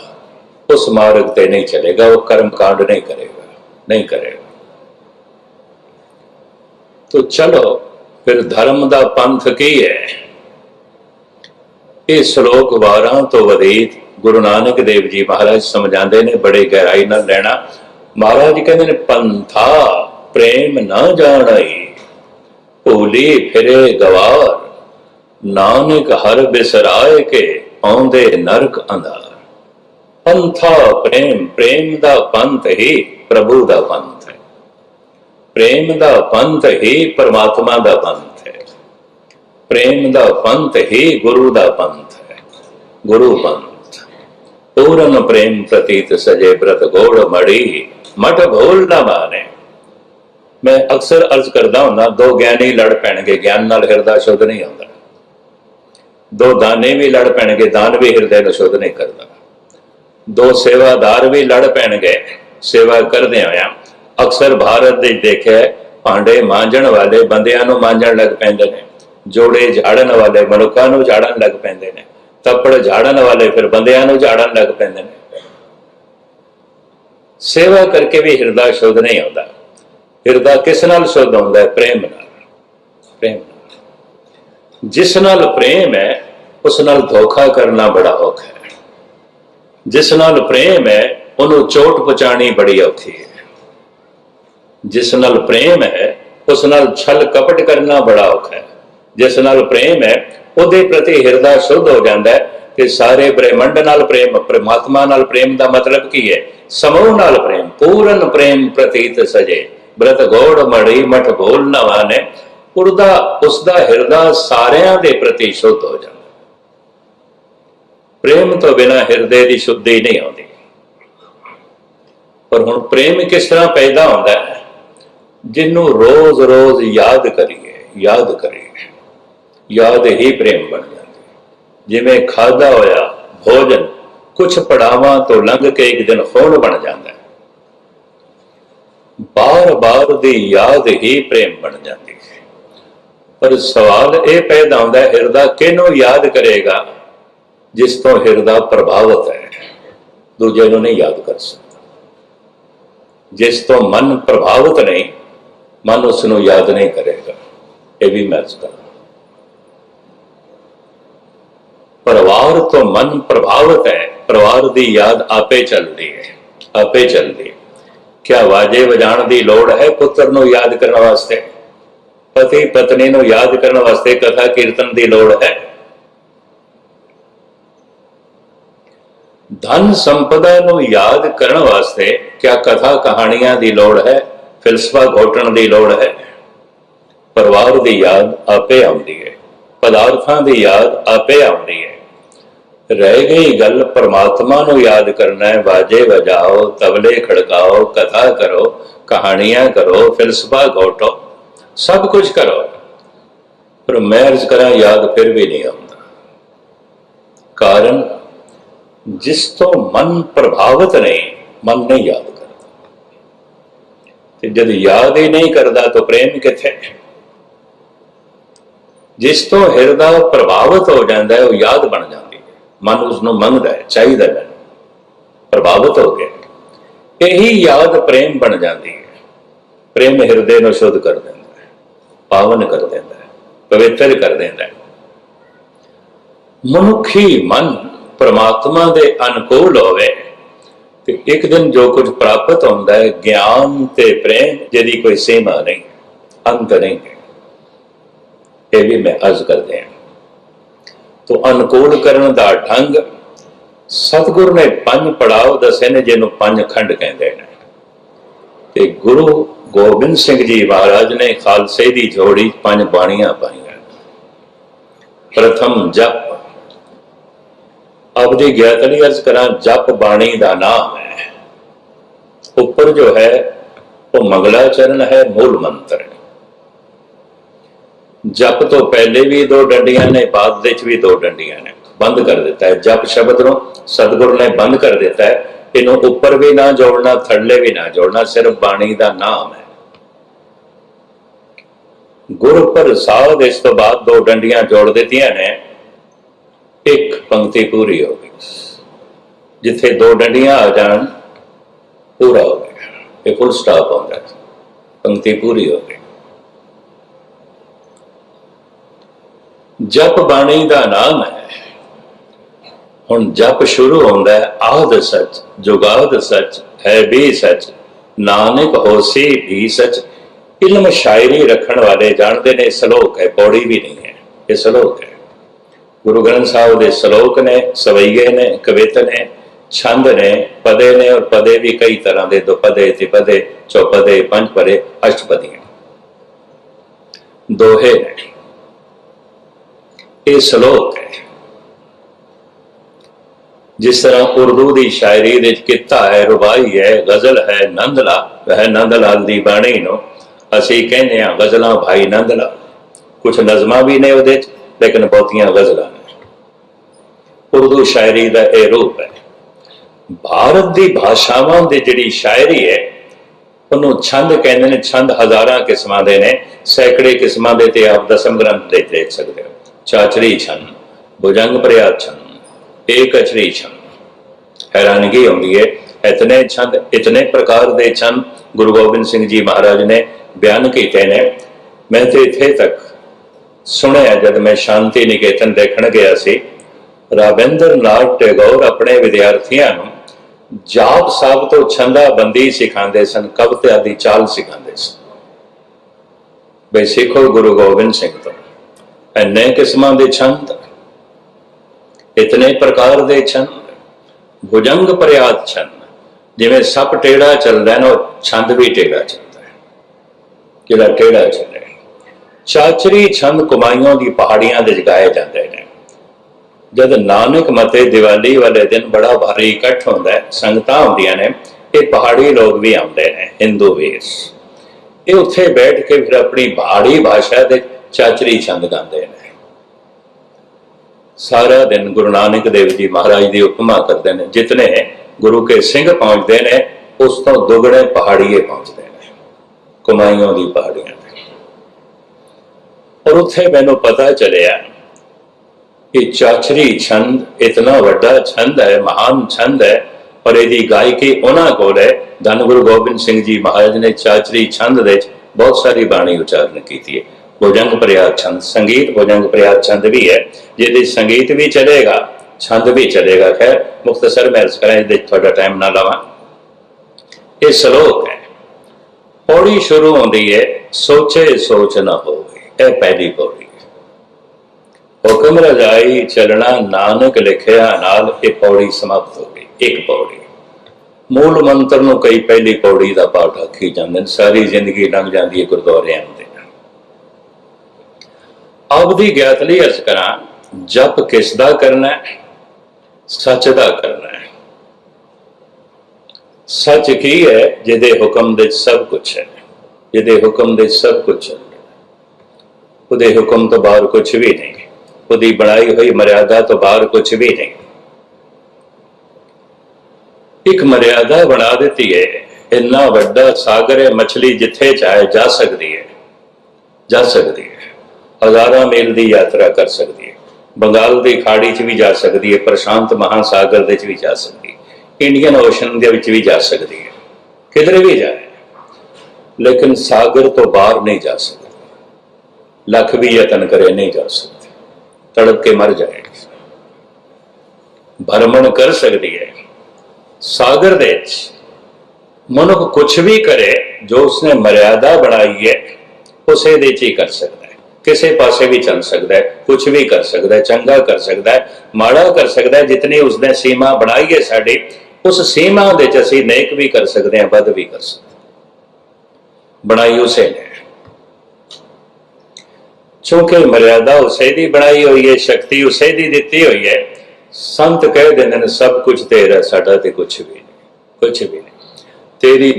ਉਸ ਮਾਰਗ ਤੇ ਨਹੀਂ ਚਲੇਗਾ, ਉਹ ਕਰਮ ਕਾਂਡ ਨਹੀਂ ਕਰੇਗਾ ਨਹੀਂ ਕਰੇਗਾ। ਤੋ ਚਲੋ, ਫਿਰ ਧਰਮ ਦਾ ਪੰਥ ਕੀ ਹੈ? ਇਹ ਸ਼ਲੋਕ ਵਾਰਾਂ ਤੋਂ ਵਧੇਤ ਗੁਰੂ ਨਾਨਕ ਦੇਵ ਜੀ ਮਹਾਰਾਜ ਸਮਝਾਉਂਦੇ ਨੇ, ਬੜੇ ਗਹਿਰਾਈ ਨਾਲ ਲੈਣਾ। ਮਹਾਰਾਜ ਕਹਿੰਦੇ ਨੇ, ਪੰਥਾ ਪ੍ਰੇਮ ਨਾ ਜਾਣਾਈ, ਭੂਲੀ ਫਿਰੇ ਗਵਾਰ, ਨਾਨਕ ਹਰ ਬਿਸਰਾਏ ਕੇ ਆਉਂਦੇ ਨਰਕ ਅੰਧਾਰ। ਪੰਥਾ ਪ੍ਰੇਮ ਪ੍ਰੇਮ ਦਾ ਪੰਥ ਹੀ ਪ੍ਰਭੂ ਦਾ ਪੰਥ ਹੈ। ਪ੍ਰੇਮ ਦਾ ਪੰਥ ਹੀ ਪਰਮਾਤਮਾ ਦਾ ਪੰਥ ਪ੍ਰੇਮ ਦਾ ਪੰਥ, ਹੀ ਗੁਰੂ ਦਾ ਪੰਥ ਹੈ। ਗੁਰੂ ਪੰਥ। ਪੂਰਨ ਪ੍ਰੇਮ ਪ੍ਰਤੀਤ ਸਜੇ ਪ੍ਰਤ ਗੋੜ ਮੜੀ, ਮਠ ਭੋਲ ਨਾ ਮਾਨੇ ਮੈਂ ਅਕਸਰ ਅਰਜ਼ ਕਰਦਾ ਹੁੰਦਾ, ਦੋ ਗਿਆਨੀ ਲੜ ਪੈਣਗੇ, ਗਿਆਨ ਨਾਲ ਹਿਰਦਾ ਸ਼ੁੱਧ ਨਹੀਂ ਹੁੰਦਾ। ਦੋ ਦਾਨੇ ਵੀ ਲੜ ਪੈਣਗੇ, ਦਾਨ ਵੀ ਹਿਰਦੇ ਨੂੰ ਸ਼ੁੱਧ ਨਹੀਂ ਕਰਦਾ। ਦੋ ਸੇਵਾਦਾਰ ਵੀ ਲੜ ਪੈਣਗੇ, ਸੇਵਾ ਕਰਦੇ ਹੋਇਆ। ਅਕਸਰ ਭਾਰਤ ਦੇ ਦੇਖਿਆ, ਭਾਂਡੇ ਮਾਂਜਣ ਵਾਲੇ ਬੰਦਿਆਂ ਨੂੰ ਮਾਂਜਣ ਲੱਗ ਪੈਂਦੇ ਨੇ। ਜੋੜੇ ਝਾੜਨ ਵਾਲੇ ਮਨੁੱਖਾਂ ਨੂੰ ਝਾੜਨ ਲੱਗ ਪੈਂਦੇ ਨੇ। ਤੱਪੜ ਝਾੜਨ ਵਾਲੇ ਫਿਰ ਬੰਦਿਆਂ ਨੂੰ ਝਾੜਨ ਲੱਗ ਪੈਂਦੇ ਨੇ। ਸੇਵਾ ਕਰਕੇ ਵੀ ਹਿਰਦਾ ਸ਼ੁੱਧ ਨਹੀਂ ਹੁੰਦਾ ਹਿਰਦਾ ਕਿਸ ਨਾਲ ਸ਼ੁੱਧ ਹੁੰਦਾ ਹੈ? ਪ੍ਰੇਮ ਨਾਲ। ਪ੍ਰੇਮ ਜਿਸ ਨਾਲ ਪ੍ਰੇਮ ਹੈ, ਉਸ ਨਾਲ ਧੋਖਾ ਕਰਨਾ ਬੜਾ ਔਖਾ ਹੈ। ਜਿਸ ਨਾਲ ਪ੍ਰੇਮ ਹੈ, ਉਹਨੂੰ ਚੋਟ ਪਹੁੰਚਾਣੀ ਬੜੀ ਔਖੀ ਹੈ। ਜਿਸ ਨਾਲ ਪ੍ਰੇਮ ਹੈ, ਉਸ ਨਾਲ ਛਲ ਕਪਟ ਕਰਨਾ ਬੜਾ ਔਖਾ ਹੈ। ਜਿਸ ਨਾਲ ਪ੍ਰੇਮ ਹੈ, ਉਹਦੇ ਪ੍ਰਤੀ ਹਿਰਦਾ ਸ਼ੁੱਧ ਹੋ ਜਾਂਦਾ ਹੈ ਤੇ ਸਾਰੇ ਬ੍ਰਹਿਮੰਡ ਨਾਲ ਪ੍ਰੇਮ, ਪ੍ਰਮਾਤਮਾ ਨਾਲ ਪ੍ਰੇਮ ਦਾ ਮਤਲਬ ਕੀ ਹੈ? ਸਮੂਹ ਨਾਲ ਪ੍ਰੇਮ, ਪੂਰਨ ਪ੍ਰੇਮ ਪ੍ਰਤੀਤ ਸਜੇ। ਬ੍ਰਤ ਗੋੜ ਮੜੀ ਮਠ ਭੋਲ ਨਵਾਨੇ ਉਰਦਾ ਉਸ ਦਾ ਹਿਰਦਾ ਸਾਰਿਆਂ ਦੇ ਪ੍ਰਤੀ ਸ਼ੁੱਧ ਹੋ ਜਾਂਦਾ। ਪ੍ਰੇਮ ਤੋਂ ਬਿਨਾ ਹਿਰਦੇ ਦੀ ਸ਼ੁੱਧੀ ਨਹੀਂ ਆਉਂਦੀ। ਪਰ ਹੁਣ ਪ੍ਰੇਮ ਕਿਸ ਤਰ੍ਹਾਂ ਪੈਦਾ ਹੁੰਦਾ ਹੈ? ਜਿਹਨੂੰ ਰੋਜ਼-ਰੋਜ਼ ਯਾਦ ਕਰੀਏ ਯਾਦ ਕਰੀਏ। ਯਾਦ ਹੀ ਪ੍ਰੇਮ ਬਣ ਜਾਂਦੀ। ਜਿਵੇਂ ਖਾਦਾ ਹੋਇਆ ਭੋਜਨ ਕੁਝ ਪੜਾਵਾਂ ਤੋਂ ਲੰਘ ਕੇ ਇੱਕ ਦਿਨ ਹੋਣ ਬਣ ਜਾਂਦਾ ਹੈ। ਬਾਰ-ਬਾਰ ਦੀ ਯਾਦ ਹੀ ਪ੍ਰੇਮ ਬਣ ਜਾਂਦੀ ਹੈ। ਪਰ ਸਵਾਲ ਇਹ ਪੈਦਾ ਹੁੰਦਾ ਹੈ, ਹਿਰਦਾ ਕਿਹਨੂੰ ਯਾਦ ਕਰੇਗਾ, ਜਿਸ ਤੋਂ ਹਿਰਦਾ ਪ੍ਰਭਾਵਿਤ ਹੈ। ਦੂਜੇ ਨੂੰ ਨਹੀਂ ਯਾਦ ਕਰ ਸਕਦਾ। ਜਿਸ ਤੋਂ ਮਨ ਪ੍ਰਭਾਵਿਤ ਨਹੀਂ, ਮਨ ਉਸ ਨੂੰ ਯਾਦ ਨਹੀਂ ਕਰੇਗਾ। ਇਹ ਵੀ ਮੈਂ ਕਰਾਂ ਪਰਿਵਾਰ ਤੋਂ ਮਨ ਪ੍ਰਭਾਵਿਤ ਹੈ, ਪਰਿਵਾਰ ਦੀ ਯਾਦ ਆਪੇ ਚੱਲਦੀ ਹੈ, ਆਪੇ ਚੱਲਦੀ ਹੈ। ਕਿਆ ਵਾਜੇ ਵਜਾਣ ਦੀ ਲੋੜ ਹੈ ਪੁੱਤਰ ਨੂੰ ਯਾਦ ਕਰਨ ਵਾਸਤੇ? ਪਤੀ ਪਤਨੀ ਨੂੰ ਯਾਦ ਕਰਨ ਵਾਸਤੇ ਕਥਾ ਕੀਰਤਨ ਦੀ ਲੋੜ ਹੈ। ਧਨ ਸੰਪਦਾ ਨੂੰ ਯਾਦ ਕਰਨ ਵਾਸਤੇ ਕਿਆ ਕਥਾ ਕਹਾਣੀਆਂ ਦੀ ਲੋੜ ਹੈ, ਫਿਲਸਫਾ ਘੋਟਣ ਦੀ ਲੋੜ ਹੈ? ਪਰਿਵਾਰ ਦੀ ਯਾਦ ਆਪੇ ਆਉਂਦੀ ਹੈ, ਪਦਾਰਥਾਂ ਦੀ ਯਾਦ ਆਪੇ ਆਉਂਦੀ ਹੈ। ਰਹਿ ਗਈ ਗੱਲ ਪਰਮਾਤਮਾ ਨੂੰ ਯਾਦ ਕਰਨਾ ਹੈ। ਬਾਜੇ ਵਜਾਓ, ਤਬਲੇ ਖੜਕਾਓ, ਕਥਾ ਕਰੋ, ਕਹਾਣੀਆਂ ਕਰੋ, ਫਿਲਸਫਾ ਘੋਟੋ, ਸਭ ਕੁਝ ਕਰੋ। ਪਰ ਮੈਂ ਅਰਜ਼ ਕਰਾਂ, ਯਾਦ ਫਿਰ ਵੀ ਨਹੀਂ ਆਉਂਦਾ। ਕਾਰਨ, ਜਿਸ ਤੋਂ ਮਨ ਪ੍ਰਭਾਵਿਤ ਨਹੀਂ ਮਨ ਨਹੀਂ ਯਾਦ ਕਰਦਾ। ਤੇ ਜਦ ਯਾਦ ਹੀ ਨਹੀਂ ਕਰਦਾ, ਤਾਂ ਪ੍ਰੇਮ ਕਿੱਥੇ? ਜਿਸ ਤੋਂ ਹਿਰਦਾ ਪ੍ਰਭਾਵਿਤ ਹੋ ਜਾਂਦਾ ਹੈ, ਉਹ ਯਾਦ ਬਣ ਜਾਂਦਾ ਮਨ ਉਸ ਨੂੰ ਮੰਗਦਾ ਹੈ, ਚਾਹੀਦਾ ਹੈ। ਪ੍ਰਭਾਵਿਤ ਹੋ ਗਿਆ ਇਹੀ ਯਾਦ ਪ੍ਰੇਮ ਬਣ ਜਾਂਦੀ ਹੈ। ਪ੍ਰੇਮ ਹਿਰਦੇ ਨੂੰ ਸ਼ੁੱਧ ਕਰ ਦਿੰਦਾ ਹੈ, ਪਾਵਨ ਕਰ ਦਿੰਦਾ ਹੈ, ਪਵਿੱਤਰ ਕਰ ਦਿੰਦਾ ਹੈ। ਮਨੁੱਖੀ ਮਨ ਪ੍ਰਮਾਤਮਾ ਦੇ ਅਨੁਕੂਲ ਹੋਵੇ, ਤੇ ਇੱਕ ਦਿਨ ਜੋ ਕੁਝ ਪ੍ਰਾਪਤ ਹੁੰਦਾ ਹੈ, ਗਿਆਨ ਤੇ ਪ੍ਰੇਮ, ਜਿਹਦੀ ਕੋਈ ਸੀਮਾ ਨਹੀਂ, ਅੰਤ ਨਹੀਂ ਇਹ ਵੀ ਮੈਂ ਅਰਜ਼ ਕਰਦੇ ਹਾਂ। ਤੋਂ ਅਨੁਕੂਲ ਕਰਨ ਦਾ ਢੰਗ ਸਤਿਗੁਰ ਨੇ ਪੰਜ ਪੜਾਅ ਦੱਸੇ ਨੇ, ਜਿਹਨੂੰ ਪੰਜ ਖੰਡ ਕਹਿੰਦੇ ਨੇ। ਤੇ ਗੁਰੂ ਗੋਬਿੰਦ ਸਿੰਘ ਜੀ ਮਹਾਰਾਜ ਨੇ ਖਾਲਸੇ ਦੀ ਜੋੜੀ ਪੰਜ ਬਾਣੀਆਂ ਪਾਈਆਂ। ਪ੍ਰਥਮ ਜਪ। ਆਪਦੀ ਦੀ ਅਰਜ਼ ਕਰਾਂ, ਜਪ ਬਾਣੀ ਦਾ ਨਾਮ ਹੈ। ਉੱਪਰ ਜੋ ਹੈ, ਉਹ ਮੰਗਲਾਚਰਨ ਹੈ, ਮੂਲ ਮੰਤਰ ਹੈ। ਜਪ ਤੋਂ ਪਹਿਲੇ ਵੀ ਦੋ ਡੰਡੀਆਂ ਨੇ, ਬਾਅਦ ਵਿੱਚ ਵੀ ਦੋ ਡੰਡੀਆਂ ਨੇ। ਬੰਦ ਕਰ ਦਿੱਤਾ ਹੈ। ਜਪ ਸ਼ਬਦ ਨੂੰ ਸਤਿਗੁਰ ਨੇ ਬੰਦ ਕਰ ਦਿੱਤਾ ਹੈ। ਇਹਨੂੰ ਉੱਪਰ ਵੀ ਨਾ ਜੋੜਨਾ, ਥੱਲੇ ਵੀ ਨਾ ਜੋੜਨਾ, ਸਿਰਫ ਬਾਣੀ ਦਾ ਨਾਮ ਹੈ। ਗੁਰ ਪ੍ਰਸਾਦ ਇਸ ਤੋਂ ਬਾਅਦ ਦੋ ਡੰਡੀਆਂ ਜੋੜ ਦਿੱਤੀਆਂ ਨੇ। ਇੱਕ ਪੰਕਤੀ ਪੂਰੀ ਹੋ ਗਈ। ਜਿੱਥੇ ਦੋ ਡੰਡੀਆਂ ਆ ਜਾਣ, ਪੂਰਾ ਹੋ ਗਿਆ। ਇਹ ਫੁੱਲ ਸਟਾਪ ਆਉਂਦਾ ਪੰਕਤੀ ਪੂਰੀ ਹੋ ਗਈ। ਜਪ ਬਾਣੀ ਦਾ ਨਾਮ ਹੈ। ਹੁਣ ਜਪ ਸ਼ੁਰੂ ਹੁੰਦਾ ਹੈ, ਆਦ ਸੱਚ, ਜੁਗਾਦ ਸੱਚ, ਹੈ ਵੀ ਸੱਚ, ਨਾਨਕ ਹੋਸੀ ਵੀ ਸੱਚ। ਇਲਮ ਸ਼ਾਇਰੀ ਰੱਖਣ ਵਾਲੇ ਜਾਣਦੇ ਨੇ ਸ਼ਲੋਕ ਹੈ, ਪੌੜੀ ਵੀ ਨਹੀਂ ਹੈ ਇਹ ਸ਼ਲੋਕ ਹੈ। ਗੁਰੂ ਗ੍ਰੰਥ ਸਾਹਿਬ ਦੇ ਸ਼ਲੋਕ ਨੇ, ਸਵਈਏ ਨੇ, ਕਵਿਤ ਨੇ, ਛੰਦ ਨੇ, ਪਦੇ ਨੇ ਔਰ ਪਦੇ ਵੀ ਕਈ ਤਰ੍ਹਾਂ ਦੇ ਦੁਪਦੇ ਤਿਪਦੇ, ਚੌਪਦੇ, ਪੰਜਪਦੇ, ਅਸ਼ਟਪਦੀਆਂ। ਦੋਹੇ ਨੇ। ਇਹ ਸ਼ਲੋਕ ਹੈ। ਜਿਸ ਤਰ੍ਹਾਂ ਉਰਦੂ ਦੀ ਸ਼ਾਇਰੀ ਦੇ ਵਿੱਚ ਕਿੱਤਾ ਹੈ ਰੁਬਾਈ ਹੈ, ਗਜ਼ਲ ਹੈ, ਨੰਦਲਾ, ਵਹ ਨੰਦਲਾਲ ਦੀ ਬਾਣੀ ਨੂੰ ਅਸੀਂ ਕਹਿੰਦੇ ਹਾਂ ਗਜ਼ਲਾਂ ਭਾਈ ਨੰਦਲਾ। ਕੁਝ ਨਜ਼ਮਾਂ ਵੀ ਨੇ ਉਹਦੇ ਚ, ਲੇਕਿਨ ਬਹੁਤੀਆਂ ਗਜ਼ਲਾਂ ਨੇ। ਉਰਦੂ ਸ਼ਾਇਰੀ ਦਾ ਇਹ ਰੂਪ ਹੈ। ਭਾਰਤ ਦੀ ਭਾਸ਼ਾਵਾਂ ਦੀ ਜਿਹੜੀ ਸ਼ਾਇਰੀ ਹੈ, ਉਹਨੂੰ ਛੰਦ ਕਹਿੰਦੇ ਨੇ, ਛੰਦ ਹਜ਼ਾਰਾਂ ਕਿਸਮਾਂ ਦੇ ਨੇ, ਸੈਂਕੜੇ ਕਿਸਮਾਂ ਦੇ ਤੇ ਆਪ ਦਸਮ ਗ੍ਰੰਥ ਦੇ ਦੇਖ ਸਕਦੇ ਹੋ। ਚਾਚਰੀ ਛੰਦ ਭੁਜੰਗ ਪ੍ਰਿਆਤ ਛੰਦ ਏਕ ਅਚਰੀ ਛੰਦ ਹੈਰਾਨਗੀ ਆਉਂਦੀ ਹੈ ਇਤਨੇ ਛੰਦ, ਇਤਨੇ ਪ੍ਰਕਾਰ ਦੇ ਛੰਦ ਗੁਰੂ ਗੋਬਿੰਦ ਸਿੰਘ ਜੀ ਮਹਾਰਾਜ ਨੇ ਬਿਆਨ ਕੀਤੇ ਨੇ। ਮੈਂ ਤੇ ਇੱਥੇ ਤੱਕ ਸੁਣਿਆ ਜਦ ਮੈਂ ਸ਼ਾਂਤੀ ਨਿਕੇਤਨ ਦੇਖਣ ਗਿਆ ਸੀ। ਰਾਬਿੰਦਰ ਨਾਥ ਟੈਗੋਰ ਆਪਣੇ ਵਿਦਿਆਰਥੀਆਂ ਨੂੰ ਜਾਪ ਸਾਹਿਬ ਤੋਂ ਛੰਦਾ ਬੰਦੀ ਸਿਖਾਉਂਦੇ ਸਨ ਕਵਿਤਾ ਦੀ ਚਾਲ ਸਿਖਾਉਂਦੇ ਸਨ। ਬਈ ਸਿੱਖੋ ਗੁਰੂ ਗੋਬਿੰਦ ਸਿੰਘ ਤੋਂ। ਇੰਨੇ ਕਿਸਮਾਂ ਦੇ ਛੰਦ ਇਤਨੇ ਪ੍ਰਕਾਰ ਦੇ ਛੰਦ ਭੁਜੰਗ ਪ੍ਰਿਆਤ ਛੰਦ ਜਿਵੇਂ ਸੱਪ ਟੇੜਾ ਚੱਲਦਾ ਨਾ ਛੰਦ ਵੀ ਟੇੜਾ ਚੱਲਦਾ ਹੈ। ਜਿਹੜਾ ਟੇੜਾ ਚੱਲੇ? ਚਾਚਰੀ ਛੰਦ ਕੁਮਾਈਆਂ ਦੀ ਪਹਾੜੀਆਂ ਦੇ ਜਗਾਏ ਜਾਂਦੇ ਨੇ। ਜਦ ਨਾਨਕ ਮਤੇ ਦੀਵਾਲੀ ਵਾਲੇ ਦਿਨ ਬੜਾ ਭਾਰੀ ਇਕੱਠ ਹੁੰਦਾ ਹੈ, ਸੰਗਤਾਂ ਹੁੰਦੀਆਂ ਨੇ, ਇਹ ਪਹਾੜੀ ਲੋਕ ਵੀ ਆਉਂਦੇ ਨੇ ਹਿੰਦੂ ਵੀਰ ਇਹ ਉੱਥੇ ਬੈਠ ਕੇ ਫਿਰ ਆਪਣੀ ਪਹਾੜੀ ਭਾਸ਼ਾ ਦੇ ਚਾਚਰੀ ਛੰਦ ਗਾਉਂਦੇ ਨੇ। ਸਾਰਾ ਦਿਨ ਗੁਰੂ ਨਾਨਕ ਦੇਵ ਜੀ ਮਹਾਰਾਜ ਦੀ ਉਪਮਾ ਕਰਦੇ ਨੇ। ਜਿਤਨੇ ਗੁਰੂ ਕੇ ਸਿੰਘ ਪਹੁੰਚਦੇ ਨੇ, ਉਸ ਤੋਂ ਦੁਗਣੇ ਪਹਾੜੀਏ ਪਹੁੰਚਦੇ ਨੇ। ਕੁਮਾਈਆਂ ਦੀ ਪਹਾੜੀਆਂ ਔਰ ਉੱਥੇ ਮੈਨੂੰ ਪਤਾ ਚੱਲਿਆ ਕਿ ਚਾਚਰੀ ਛੰਦ ਇਤਨਾ ਵੱਡਾ ਛੰਦ ਹੈ, ਮਹਾਨ ਛੰਦ ਹੈ, ਪਰ ਇਹਦੀ ਗਾਇਕੀ ਉਹਨਾਂ ਕੋਲ ਹੈ। ਧੰਨ ਗੁਰੂ ਗੋਬਿੰਦ ਸਿੰਘ ਜੀ ਮਹਾਰਾਜ ਨੇ ਚਾਚਰੀ ਛੰਦ ਦੇ ਵਿੱਚ ਬਹੁਤ ਸਾਰੀ ਬਾਣੀ ਉਚਾਰਨ ਕੀਤੀ ਹੈ। ਭੁਜੰਗ ਪ੍ਰਿਆਤ ਛੰਦ। ਸੰਗੀਤ ਭੁਜੰਗ ਪ੍ਰਿਆਤ ਛੰਦ ਵੀ ਹੈ। ਜਿਹਦੇ ਸੰਗੀਤ ਵੀ ਚਲੇਗਾ, ਛੰਦ ਵੀ ਚਲੇਗਾ। ਖੈਰ ਮੁਖਤਸਰ ਮੈਂ ਅਰਜ਼ ਕਰਾਂ ਇਹਦੇ ਤੁਹਾਡਾ ਟਾਈਮ ਨਾ ਲਵਾਂ। ਇਹ ਸ਼ਲੋਕ ਹੈ। ਪੌੜੀ ਸ਼ੁਰੂ ਹੁੰਦੀ ਹੈ, ਸੋਚੇ ਸੋਚ ਨਾ ਹੋਵੇ। ਇਹ ਪਹਿਲੀ ਪੌੜੀ ਹੁਕਮ ਰਜਾਈ ਚਲਣਾ, ਨਾਨਕ ਲਿਖਿਆ ਨਾਲ ਇਹ ਪੌੜੀ ਸਮਾਪਤ ਹੋ ਗਈ। ਇੱਕ ਪੌੜੀ। ਮੂਲ ਮੰਤਰ ਨੂੰ ਕਈ ਪਹਿਲੀ ਪੌੜੀ ਦਾ ਪਾਠ ਆਖੀ ਜਾਂਦੇ ਨੇ। ਸਾਰੀ ਜ਼ਿੰਦਗੀ ਲੰਘ ਜਾਂਦੀ ਹੈ ਗੁਰਦੁਆਰਿਆਂ ਦੇ। ਆਪਦੀ ਗਿਆਤ ਲਈ ਅਰਜ਼ ਕਰਾਂ, ਜਪ ਕਿਸ ਦਾ ਕਰਨਾ ਹੈ? ਸੱਚ ਦਾ ਕਰਨਾ ਹੈ। ਸੱਚ ਕੀ ਹੈ? ਜਿਹਦੇ ਹੁਕਮ ਦੇ ਸਭ ਕੁਝ ਹੈ। ਜਿਹਦੇ ਹੁਕਮ ਦੇ ਸਭ ਕੁਝ ਹੈ। ਉਹਦੇ ਹੁਕਮ ਤੋਂ ਬਾਹਰ ਕੁਝ ਵੀ ਨਹੀਂ। ਉਹਦੀ ਬਣਾਈ ਹੋਈ ਮਰਿਆਦਾ ਤੋਂ ਬਾਹਰ ਕੁਝ ਵੀ ਨਹੀਂ। ਇੱਕ ਮਰਿਆਦਾ ਬਣਾ ਦਿੱਤੀ ਹੈ। ਇੰਨਾ ਵੱਡਾ ਸਾਗਰ ਹੈ, ਮੱਛਲੀ ਜਿੱਥੇ ਚਾਹੇ ਜਾ ਸਕਦੀ ਹੈ। ਜਾ ਸਕਦੀ ਹੈ। ਹਜ਼ਾਰਾਂ ਮੀਲ ਦੀ ਯਾਤਰਾ ਕਰ ਸਕਦੀ ਹੈ। ਬੰਗਾਲ ਦੀ ਖਾੜੀ 'ਚ ਵੀ ਜਾ ਸਕਦੀ ਹੈ, ਪ੍ਰਸ਼ਾਂਤ ਮਹਾਸਾਗਰ ਦੇ 'ਚ ਵੀ ਜਾ ਸਕਦੀ ਹੈ। ਇੰਡੀਅਨ ਓਸ਼ਨ ਦੇ ਵਿੱਚ ਵੀ ਜਾ ਸਕਦੀ ਹੈ। ਕਿਧਰੇ ਵੀ ਜਾਏ ਲੇਕਿਨ ਸਾਗਰ ਤੋਂ ਬਾਹਰ ਨਹੀਂ ਜਾ ਸਕਦੀ। ਲੱਖ ਵੀ ਯਤਨ ਕਰੇ ਨਹੀਂ ਜਾ ਸਕਦੀ। ਤੜਪ ਕੇ ਮਰ ਜਾਏਗੀ। ਭਰਮਣ ਕਰ ਸਕਦੀ ਹੈ। ਸਾਗਰ ਦੇ ਵਿੱਚ ਮਨੁੱਖ ਕੁਝ ਵੀ ਕਰੇ, ਜੋ ਉਸਨੇ ਮਰਿਆਦਾ ਬਣਾਈ ਹੈ, ਉਸੇ ਦੇ ਚ ਹੀ ਕਰ ਸਕਦਾ। ਕਿਸੇ ਪਾਸੇ ਵੀ ਚੱਲ ਸਕਦਾ ਹੈ ਕੁਝ ਵੀ ਕਰ ਸਕਦਾ ਹੈ, ਚੰਗਾ ਕਰ ਸਕਦਾ ਹੈ, ਮਾੜਾ ਕਰ ਸਕਦਾ ਹੈ, ਜਿਤਨੀ ਉਸਨੇ ਸੀਮਾ ਬਣਾਈ ਹੈ ਸਾਡੀ, ਉਸ ਸੀਮਾ ਦੇ ਚ ਅਸੀਂ ਨੇਕ ਵੀ ਕਰ ਸਕਦੇ ਹਾਂ ਬਦ ਵੀ ਕਰ ਸਕਦੇ ਬਣਾਈ ਉਸੇ ਨੇ। ਕਿਉਂਕਿ ਮਰਿਆਦਾ ਉਸੇ ਦੀ ਬਣਾਈ ਹੋਈ ਹੈ, ਸ਼ਕਤੀ ਉਸੇ ਦੀ ਦਿੱਤੀ ਹੋਈ ਹੈ, ਸੰਤ ਕਹਿ ਦਿੰਦੇ ਨੇ, ਸਭ ਕੁਝ ਤੇਰਾ ਸਾਡਾ ਤੇ ਕੁਝ ਵੀ ਨਹੀਂ ਕੁਝ ਵੀ ਨਹੀਂ। ਤੇਰੀ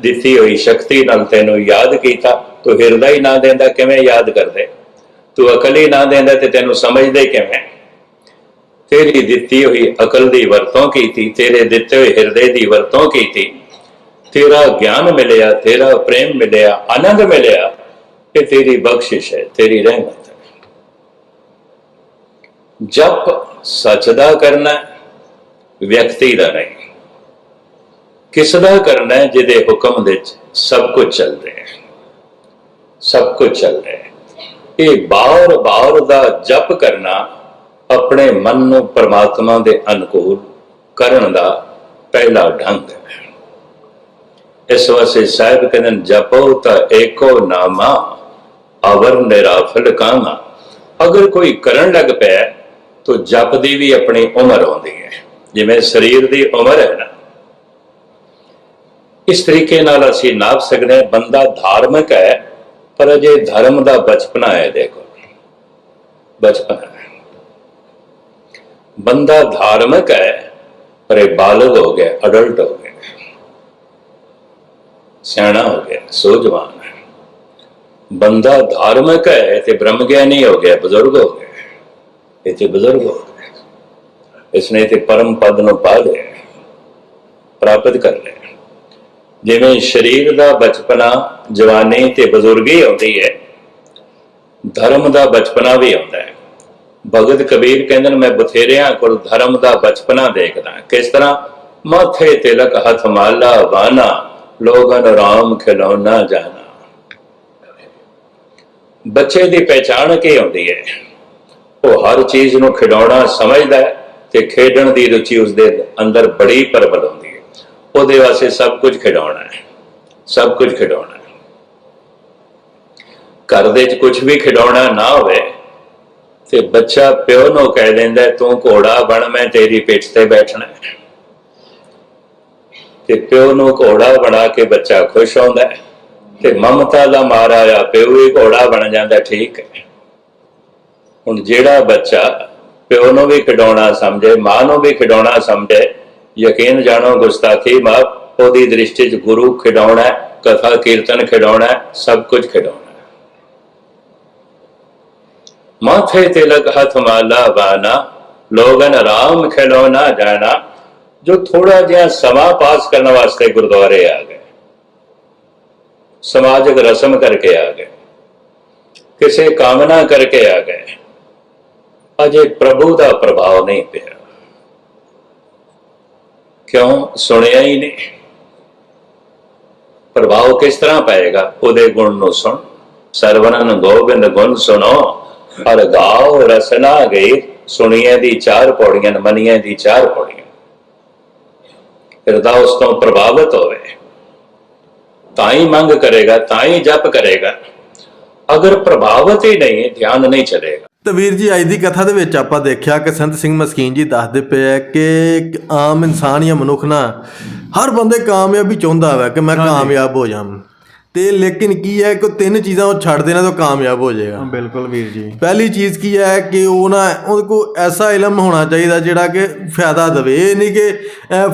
ਦਿੱਤੀ ਹੋਈ ਸ਼ਕਤੀ ਨਾਲ ਤੈਨੂੰ ਯਾਦ ਕੀਤਾ, ਤੂੰ ਹਿਰਦਾ ਹੀ ਨਾ ਦਿੰਦਾ, ਕਿਵੇਂ ਯਾਦ ਕਰਦੇ? ਤੂੰ ਅਕਲ ਹੀ ਨਾ ਦਿੰਦਾ ਤੇ ਤੈਨੂੰ ਸਮਝਦੇ ਕਿਵੇਂ? ਤੇਰੀ ਦਿੱਤੀ ਹੋਈ ਅਕਲ ਦੀ ਵਰਤੋਂ ਕੀਤੀ, ਤੇਰੇ ਦਿੱਤੇ ਹੋਏ ਹਿਰਦੇ ਦੀ ਵਰਤੋਂ ਕੀਤੀ। ਤੇਰਾ ਗਿਆਨ ਮਿਲਿਆ, ਤੇਰਾ ਪ੍ਰੇਮ ਮਿਲਿਆ, ਆਨੰਦ ਮਿਲਿਆ ਇਹ ਤੇਰੀ ਬਖਸ਼ਿਸ਼ ਹੈ, ਤੇਰੀ ਰਹਿਮਤ ਹੈ। ਜਪ ਸੱਚ ਦਾ ਕਰਨਾ ਵਿਅਕਤੀ ਦਾ ਨਹੀਂ। ਕਿਸ ਦਾ ਕਰਨਾ ਹੈ, ਜਿਹਦੇ ਹੁਕਮ ਵਿੱਚ ਸਭ ਕੁਝ ਚੱਲ ਰਿਹਾ ਹੈ। ਸਭ ਕੁਝ ਚੱਲ ਰਿਹਾ ਹੈ। ਇਹ ਬਾਰ ਬਾਰ ਦਾ ਜਪ ਕਰਨਾ ਆਪਣੇ ਮਨ ਨੂੰ ਪਰਮਾਤਮਾ ਦੇ ਅਨੁਕੂਲ ਕਰਨ ਦਾ ਪਹਿਲਾ ਢੰਗ ਹੈ। ਇਸ ਵਾਸਤੇ ਸਾਹਿਬ ਕਹਿੰਦੇ ਜਪੋ ਤਾਂ ਏਕੋ ਨਾਮਾ, ਅਵਰ ਨਿਰਾਫਲ ਕਾਮਾ। ਅਗਰ ਕੋਈ ਕਰਨ ਲੱਗ ਪਿਆ, ਤਾਂ ਜਪ ਦੀ ਵੀ ਆਪਣੀ ਉਮਰ ਆਉਂਦੀ ਹੈ। ਜਿਵੇਂ ਸਰੀਰ ਦੀ ਉਮਰ ਹੈ ਨਾ। ਇਸ ਤਰੀਕੇ ਨਾਲ ਅਸੀਂ ਨਾਪ ਸਕਦੇ ਹਾਂ, ਬੰਦਾ ਧਾਰਮਿਕ ਹੈ ਪਰ ਅਜੇ ਧਰਮ ਦਾ ਬਚਪਨਾ ਹੈ, ਦੇਖੋ। ਬਚਪਨ। ਬੰਦਾ ਧਾਰਮਿਕ ਹੈ, ਪਰ ਇਹ ਬਾਲਗ ਹੋ ਗਿਆ, ਅਡਲਟ ਹੋ ਗਿਆ। ਸਿਆਣਾ ਹੋ ਗਿਆ, ਸੋਝਵਾਨ ਹੈ। ਬੰਦਾ ਧਾਰਮਿਕ ਹੈ, ਤੇ ਬ੍ਰਹਮ ਗਿਆਨੀ ਹੋ ਗਿਆ, ਬਜ਼ੁਰਗ ਹੋ ਗਿਆ। ਇਹ ਤੇ ਬਜ਼ੁਰਗ ਹੋ ਗਿਆ। ਇਸਨੇ ਤੇ ਪਰਮ ਪਦ ਨੂੰ ਪਾ ਲਿਆ, ਪ੍ਰਾਪਤ ਕਰ ਲਿਆ। ਜਿਵੇਂ ਸਰੀਰ ਦਾ ਬਚਪਨਾ ਜਵਾਨੀ ਤੇ ਬਜ਼ੁਰਗੀ ਆਉਂਦੀ ਹੈ, ਧਰਮ ਦਾ ਬਚਪਨਾ ਵੀ ਆਉਂਦਾ ਹੈ। ਭਗਤ ਕਬੀਰ ਕਹਿੰਦੇ ਨੇ, ਮੈਂ ਬਥੇਰਿਆਂ ਕੋਲ ਧਰਮ ਦਾ ਬਚਪਨਾ ਦੇਖਦਾ ਕਿਸ ਤਰ੍ਹਾਂ? ਮਾਥੇ ਤਿਲਕ ਹੱਥ ਮਾਲਾ ਬਾਨਾ ਲੋਗਨ ਰਾਮ ਖਿਲੌਣਾ ਜਾਣਾ। ਬੱਚੇ ਦੀ ਪਹਿਚਾਣ ਕੀ ਹੁੰਦੀ ਹੈ? ਉਹ ਹਰ ਚੀਜ਼ ਨੂੰ ਖਿਡੌਣਾ ਸਮਝਦਾ ਹੈ ਤੇ ਖੇਡਣ ਦੀ ਰੁਚੀ ਉਸਦੇ ਅੰਦਰ ਬੜੀ ਪ੍ਰਬਲ ਹੁੰਦੀ ਉਹਦੇ ਵਾਸਤੇ ਸਭ ਕੁਝ ਖਿਡੌਣਾ ਹੈ। ਸਭ ਕੁਝ ਖਿਡੌਣਾ ਹੈ। ਘਰ ਦੇ ਵਿੱਚ ਕੁਝ ਵੀ ਖਿਡੌਣਾ ਨਾ ਹੋਵੇ, ਤੇ ਬੱਚਾ ਪਿਓ ਨੂੰ ਕਹਿ ਦਿੰਦਾ, ਤੂੰ ਘੋੜਾ ਬਣ, ਮੈਂ ਤੇਰੀ ਪਿੱਠ ਤੇ ਬੈਠਣਾ ਤੇ ਪਿਓ ਨੂੰ ਘੋੜਾ ਬਣਾ ਕੇ ਬੱਚਾ ਖੁਸ਼ ਹੁੰਦਾ ਤੇ ਮਮਤਾ ਦਾ ਮਾਰਾ ਆ ਪਿਓ ਹੀ ਘੋੜਾ ਬਣ ਜਾਂਦਾ, ਠੀਕ ਹੈ। ਹੁਣ ਜਿਹੜਾ ਬੱਚਾ ਪਿਓ ਨੂੰ ਵੀ ਖਿਡੌਣਾ ਸਮਝੇ, ਮਾਂ ਨੂੰ ਵੀ ਖਿਡੌਣਾ ਸਮਝੇ ਯਕੀਨ ਜਾਣੋ ਗੁਸਤਾਖੀ ਮਾਂ ਉਹਦੀ ਦ੍ਰਿਸ਼ਟੀ 'ਚ ਗੁਰੂ ਖਿਡੌਣਾ ਕਥਾ, ਕੀਰਤਨ ਖਿਡੌਣਾ ਸਭ ਕੁਝ ਖਿਡੌਣਾ ਹੈ। ਮਾਥੇ ਤਿਲਕ ਹੱਥ ਮਾਲਾ ਬਾਨਾ ਲੋਗਨ ਰਾਮ ਖਿਲੌਣਾ ਜਾਣਾ, ਜੋ ਥੋੜਾ ਜਿਹਾ ਸਮਾਂ ਪਾਸ ਕਰਨ ਵਾਸਤੇ ਗੁਰਦੁਆਰੇ ਆ ਗਏ। ਸਮਾਜਿਕ ਰਸਮ ਕਰਕੇ ਆ ਗਏ। ਕਿਸੇ ਕਾਮਨਾ ਕਰਕੇ ਆ ਗਏ। ਅਜੇ ਪ੍ਰਭੂ ਦਾ ਪ੍ਰਭਾਵ ਨਹੀਂ ਪਿਆ। ਕਿਉਂ? ਸੁਣਿਆ ਹੀ ਨਹੀਂ। ਪ੍ਰਭਾਵ ਕਿਸ ਤਰ੍ਹਾਂ ਪਏਗਾ? ਉਹਦੇ ਗੁਣ ਨੂੰ ਸੁਣ। ਸਰਵਨਨ ਗੋਬਿੰਦ ਗੁਣ ਸੁਣੋ। ਹਰ ਗਾਓ ਰਸਨਾ ਗਈ। ਸੁਣੀਏ ਦੀ ਚਾਰ ਪੌੜੀਆਂ, ਮਨੀਏ ਦੀ ਚਾਰ ਪੌੜੀਆਂ। ਹਿਰਦਾ ਉਸ ਤੋਂ ਪ੍ਰਭਾਵਿਤ ਹੋਵੇ। ਤਾਂ ਹੀ ਮੰਗ ਕਰੇਗਾ, ਤਾਂ ਹੀ ਜਪ ਕਰੇਗਾ। ਅਗਰ ਪ੍ਰਭਾਵਿਤ ਹੀ ਨਹੀਂ, ਧਿਆਨ ਨਹੀਂ ਚਲੇਗਾ। ਤੇ ਵੀਰ ਜੀ ਅੱਜ ਦੀ ਕਥਾ ਦੇ ਵਿੱਚ ਆਪਾਂ ਦੇਖਿਆ ਕਿ ਸੰਤ ਸਿੰਘ ਮਸਕੀਨ ਜੀ ਦੱਸਦੇ ਪਏ ਆ ਕਿ ਇੱਕ ਆਮ ਇਨਸਾਨ ਜਾਂ ਮਨੁੱਖ ਨਾ ਹਰ ਬੰਦੇ ਕਾਮਯਾਬੀ ਚਾਹੁੰਦਾ ਵਾ ਕਿ ਮੈਂ ਕਾਮਯਾਬ ਹੋ ਜਾਵਾਂ। ਤੇ ਲੇਕਿਨ ਕੀ ਹੈ ਕਿ ਤਿੰਨ ਚੀਜ਼ਾਂ ਉਹ ਛੱਡ ਦੇਣਾ ਤਾਂ ਕਾਮਯਾਬ ਹੋ ਜਾਏਗਾ। ਬਿਲਕੁਲ ਵੀਰ ਜੀ। ਪਹਿਲੀ ਚੀਜ਼ ਕੀ ਹੈ ਕਿ ਉਹ ਨਾ ਉਹਦੇ ਕੋਲ ਐਸਾ ਇਲਮ ਹੋਣਾ ਚਾਹੀਦਾ ਜਿਹੜਾ ਕਿ ਫਾਇਦਾ ਦੇਵੇ। ਇਹ ਨਹੀਂ ਕਿ